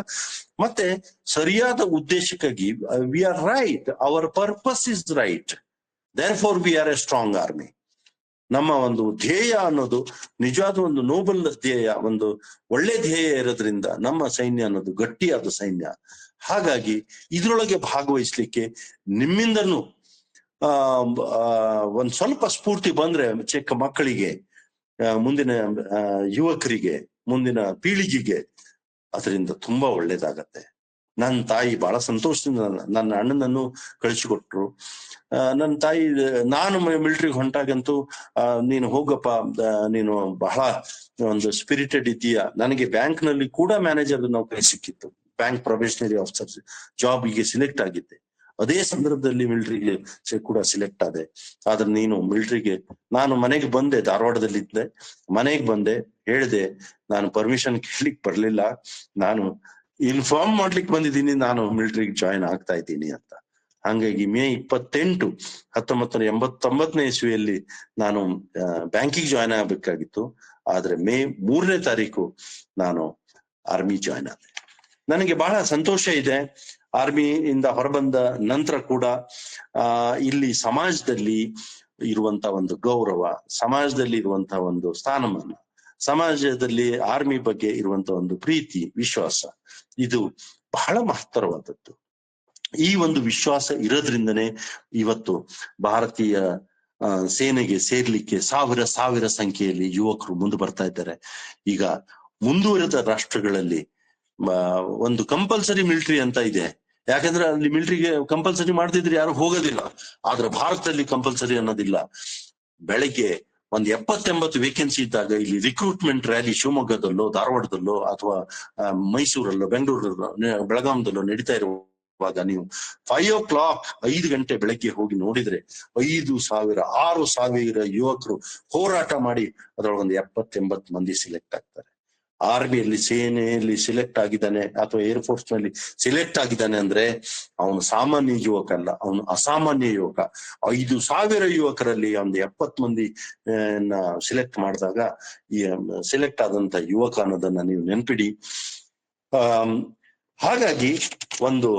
ಮತ್ತೆ ಸರಿಯಾದ ಉದ್ದೇಶಕ್ಕಾಗಿ we are right our purpose is right therefore we are a strong army ನಮ್ಮ ಒಂದು ಧ್ಯೇಯ ಅನ್ನೋದು ನಿಜವಾದ ಒಂದು ನೋಬಲ್ ಧ್ಯೇಯ, ಒಂದು ಒಳ್ಳೆ ಧ್ಯೇಯ ಇರೋದ್ರಿಂದ ನಮ್ಮ ಸೈನ್ಯ ಅನ್ನೋದು ಗಟ್ಟಿಯಾದ ಸೈನ್ಯ. ಹಾಗಾಗಿ ಇದ್ರೊಳಗೆ ಭಾಗವಹಿಸ್ಲಿಕ್ಕೆ ನಿಮ್ಮಿಂದನು ಆ ಒಂದ್ ಸ್ವಲ್ಪ ಸ್ಫೂರ್ತಿ ಬಂದ್ರೆ ಚಿಕ್ಕ ಮಕ್ಕಳಿಗೆ ಮುಂದಿನ ಯುವಕರಿಗೆ, ಮುಂದಿನ ಪೀಳಿಗೆಗೆ, ಅದರಿಂದ ತುಂಬಾ ಒಳ್ಳೇದಾಗತ್ತೆ. ನನ್ನ ತಾಯಿ ಬಹಳ ಸಂತೋಷದಿಂದ ನನ್ನ- ನನ್ನ ಅಣ್ಣನನ್ನು ಕಳಿಸಿಕೊಟ್ರು. ನನ್ನ ತಾಯಿ, ನಾನು ಮಿಲಿಟರಿಗೆ ಹೊಂಟಾಗಂತೂ ನೀನು ಹೋಗಪ್ಪ ನೀನು ಬಹಳ ಒಂದು ಸ್ಪಿರಿಟೆಡ್ ಇದೀಯ ನನಗೆ ಬ್ಯಾಂಕ್ನಲ್ಲಿ ಕೂಡ ಮ್ಯಾನೇಜರ್ ನೌಕರಿ ಸಿಕ್ಕಿತ್ತು. ಬ್ಯಾಂಕ್ ಪ್ರೊಬೇಷನರಿ ಆಫೀಸರ್ ಜಾಬ್ಗೆ ಸಿಲೆಕ್ಟ್ ಆಗಿದ್ದೆ. ಅದೇ ಸಂದರ್ಭದಲ್ಲಿ ಮಿಲಿಟರಿಗೆ ಕೂಡ ಸಿಲೆಕ್ಟ್ ಆದೆ. ಆದ್ರೆ ನೀನು ಮಿಲಿಟರಿಗೆ ನಾನು ಮನೆಗೆ ಬಂದೆ, ಧಾರವಾಡದಲ್ಲಿದ್ದೆ. ಮನೆಗೆ ಬಂದೆ, ಹೇಳಿದೆ, ನಾನು ಪರ್ಮಿಷನ್ ಕೇಳಲಿಕ್ಕೆ ಬರ್ಲಿಲ್ಲ. ನಾನು ಇನ್ಫಾರ್ಮ್ ಮಾಡ್ಲಿಕ್ಕೆ ಬಂದಿದ್ದೀನಿ, ನಾನು ಮಿಲಿಟರಿಗೆ ಜಾಯಿನ್ ಆಗ್ತಾ ಇದ್ದೀನಿ ಅಂತ. ಹಂಗಾಗಿ ಮೇ ಇಪ್ಪತ್ತೆಂಟು ಹತ್ತೊಂಬತ್ತರ ಎಂಬತ್ತೊಂಬತ್ತನೇ ಇಸ್ವಿಯಲ್ಲಿ ನಾನು ಬ್ಯಾಂಕಿಗೆ ಜಾಯಿನ್ ಆಗಬೇಕಾಗಿತ್ತು. ಆದ್ರೆ ಮೇ ಮೂರನೇ ತಾರೀಕು ನಾನು ಆರ್ಮಿ ಜಾಯಿನ್ ಆದೆ. ನನಗೆ ಬಹಳ ಸಂತೋಷ ಇದೆ. ಆರ್ಮಿ ಇಂದ ಹೊರಬಂದ ನಂತರ ಕೂಡ ಇಲ್ಲಿ ಸಮಾಜದಲ್ಲಿ ಇರುವಂತ ಒಂದು ಗೌರವ, ಸಮಾಜದಲ್ಲಿ ಇರುವಂತ ಒಂದು ಸ್ಥಾನಮಾನ, ಸಮಾಜದಲ್ಲಿ ಆರ್ಮಿ ಬಗ್ಗೆ ಇರುವಂತ ಒಂದು ಪ್ರೀತಿ, ವಿಶ್ವಾಸ ಇದು ಬಹಳ ಮಹತ್ತರವಾದದ್ದು. ಈ ಒಂದು ವಿಶ್ವಾಸ ಇರೋದ್ರಿಂದನೇ ಇವತ್ತು ಭಾರತೀಯ ಸೇನೆಗೆ ಸೇರ್ಲಿಕ್ಕೆ ಸಾವಿರ ಸಾವಿರ ಸಂಖ್ಯೆಯಲ್ಲಿ ಯುವಕರು ಮುಂದೆ ಬರ್ತಾ ಇದ್ದಾರೆ. ಈಗ ಮುಂದುವರೆದ ರಾಷ್ಟ್ರಗಳಲ್ಲಿ ಒಂದು ಕಂಪಲ್ಸರಿ ಮಿಲಿಟರಿ ಅಂತ ಇದೆ. ಯಾಕಂದ್ರೆ ಅಲ್ಲಿ ಮಿಲಿಟರಿಗೆ ಕಂಪಲ್ಸರಿ ಮಾಡ್ತಿದ್ರೆ ಯಾರು ಹೋಗೋದಿಲ್ಲ. ಆದ್ರೆ ಭಾರತದಲ್ಲಿ ಕಂಪಲ್ಸರಿ ಅನ್ನೋದಿಲ್ಲ. ಬೆಳಗ್ಗೆ ಒಂದ್ ಎಪ್ಪತ್ತೆಂಬತ್ತು ವೇಕೆನ್ಸಿ ಇದ್ದಾಗ ಇಲ್ಲಿ ರಿಕ್ರೂಟ್ಮೆಂಟ್ ರ್ಯಾಲಿ ಶಿವಮೊಗ್ಗದಲ್ಲೋ, ಧಾರವಾಡದಲ್ಲೋ ಅಥವಾ ಮೈಸೂರಲ್ಲೋ, ಬೆಂಗಳೂರಲ್ಲೋ ಬೆಳಗಾಂದಲ್ಲೋ ನಡೀತಾ ಇರುವಾಗ ನೀವು ಫೈವ್ ಓ ಕ್ಲಾಕ್ ಐದು ಗಂಟೆ ಬೆಳಗ್ಗೆ ಹೋಗಿ ನೋಡಿದ್ರೆ ಐದು ಸಾವಿರ, ಆರು ಸಾವಿರ ಯುವಕರು ಹೋರಾಟ ಮಾಡಿ ಅದರೊಳಗೊಂದು ಎಪ್ಪತ್ತೆಂಬತ್ತು ಮಂದಿ ಸಿಲೆಕ್ಟ್ ಆಗ್ತಾರೆ. ಆರ್ಮಿಯಲ್ಲಿ ಸೇನೆಯಲ್ಲಿ ಸಿಲೆಕ್ಟ್ ಆಗಿದ್ದಾನೆ ಅಥವಾ ಏರ್ಫೋರ್ಸ್ನಲ್ಲಿ ಸಿಲೆಕ್ಟ್ ಆಗಿದ್ದಾನೆ ಅಂದ್ರೆ ಅವನು ಸಾಮಾನ್ಯ ಯುವಕ ಅಲ್ಲ, ಅವನು ಅಸಾಮಾನ್ಯ ಯುವಕ. ಐದು ಸಾವಿರ ಯುವಕರಲ್ಲಿ ಒಂದು ಎಪ್ಪತ್ ಮಂದಿ ಸಿಲೆಕ್ಟ್ ಮಾಡಿದಾಗ ಈ ಸಿಲೆಕ್ಟ್ ಆದಂತ ಯುವಕ ಅನ್ನೋದನ್ನ ನೀವು ನೆನ್ಪಿಡಿ. ಆ ಹಾಗಾಗಿ ಒಂದು,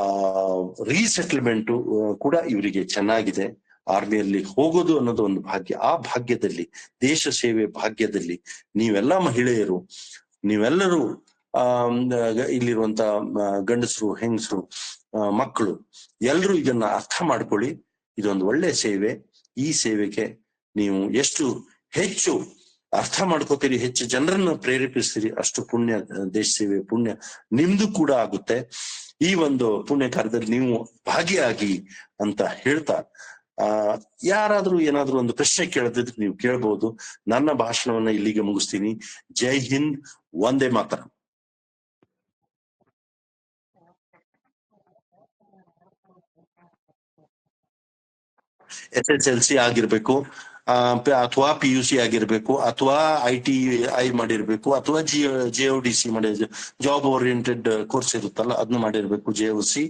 ಆ ರೀಸೆಟ್ಲ್ಮೆಂಟ್ ಕೂಡ ಇವರಿಗೆ ಚೆನ್ನಾಗಿದೆ. ಆರ್ಮಿಯಲ್ಲಿ ಹೋಗೋದು ಅನ್ನೋದು ಒಂದು ಭಾಗ್ಯ. ಆ ಭಾಗ್ಯದಲ್ಲಿ, ದೇಶ ಸೇವೆ ಭಾಗ್ಯದಲ್ಲಿ ನೀವೆಲ್ಲ ಮಹಿಳೆಯರು, ನೀವೆಲ್ಲರೂ, ಆ ಇಲ್ಲಿರುವಂತ ಗಂಡಸರು, ಹೆಂಗಸರು ಮಕ್ಕಳು ಎಲ್ಲರೂ ಇದನ್ನ ಅರ್ಥ ಮಾಡ್ಕೊಳ್ಳಿ. ಇದೊಂದು ಒಳ್ಳೆ ಸೇವೆ. ಈ ಸೇವೆಗೆ ನೀವು ಎಷ್ಟು ಹೆಚ್ಚು ಅರ್ಥ ಮಾಡ್ಕೋತೀರಿ, ಹೆಚ್ಚು ಜನರನ್ನ ಪ್ರೇರೇಪಿಸ್ತೀರಿ, ಅಷ್ಟು ಪುಣ್ಯ, ದೇಶ ಸೇವೆ ಪುಣ್ಯ ನಿಮ್ದು ಕೂಡ ಆಗುತ್ತೆ. ಈ ಒಂದು ಪುಣ್ಯ ಕಾರ್ಯದಲ್ಲಿ ನೀವು ಭಾಗಿಯಾಗಿ ಅಂತ ಹೇಳ್ತಾ ಆ, ಯಾರಾದ್ರೂ ಏನಾದ್ರೂ ಒಂದು ಪ್ರಶ್ನೆ ಕೇಳದಿದ್ರೆ ನೀವು ಕೇಳ್ಬಹುದು ನನ್ನ ಭಾಷಣವನ್ನ ಇಲ್ಲಿಗೆ ಮುಗಿಸ್ತೀನಿ. ಜೈ ಹಿಂದ್ ಒಂದೇ ಮಾತ್ರ. ಎಸ್ ಎಸ್ ಎಲ್ ಸಿ ಆಗಿರ್ಬೇಕು ಅಥವಾ ಪಿ ಯು ಸಿ ಆಗಿರ್ಬೇಕು, ಅಥವಾ ಐ ಟಿ, ಐ ಮಾಡಿರ್ಬೇಕು, ಅಥವಾ ಜಿ, ಜೆ ಡಿ ಸಿ ಮಾಡಿ ಜಾಬ್ ಓರಿಯೆಂಟೆಡ್ ಕೋರ್ಸ್ ಇರುತ್ತಲ್ಲ ಅದನ್ನ ಮಾಡಿರ್ಬೇಕು, ಜೆ ಒ ಸಿ.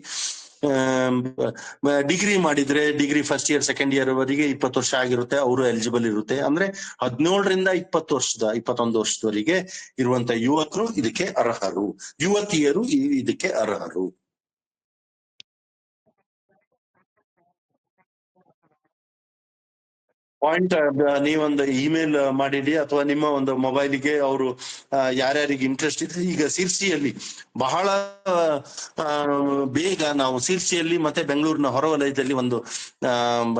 ಡಿಗ್ರಿ ಮಾಡಿದ್ರೆ degree first year second year ವರೆಗೆ ಇಪ್ಪತ್ತು ವರ್ಷ ಆಗಿರುತ್ತೆ, ಅವರು ಎಲಿಜಿಬಲ್ ಇರುತ್ತೆ. ಅಂದ್ರೆ ಹದಿನೇಳರಿಂದ ಇಪ್ಪತ್ತು ವರ್ಷದ, ಇಪ್ಪತ್ತೊಂದು ವರ್ಷದವರೆಗೆ ಇರುವಂತ ಯುವಕರು ಇದಕ್ಕೆ ಅರ್ಹರು. ಯುವತಿಯರು ಇದಕ್ಕೆ ಅರ್ಹರು. ಪಾಯಿಂಟ್ ನೀವೊಂದು ಇಮೇಲ್ ಮಾಡಿಡಿ ಅಥವಾ ನಿಮ್ಮ ಒಂದು ಮೊಬೈಲಿಗೆ ಅವರು ಯಾರ್ಯಾರಿಗೆ ಇಂಟ್ರೆಸ್ಟ್ ಇದೆ, ಈಗ ಸಿರ್ಸಿಯಲ್ಲಿ ಬಹಳ ಬೇಗ ನಾವು ಸಿರ್ಸಿಯಲ್ಲಿ ಮತ್ತೆ ಬೆಂಗಳೂರಿನ ಹೊರವಲಯದಲ್ಲಿ ಒಂದು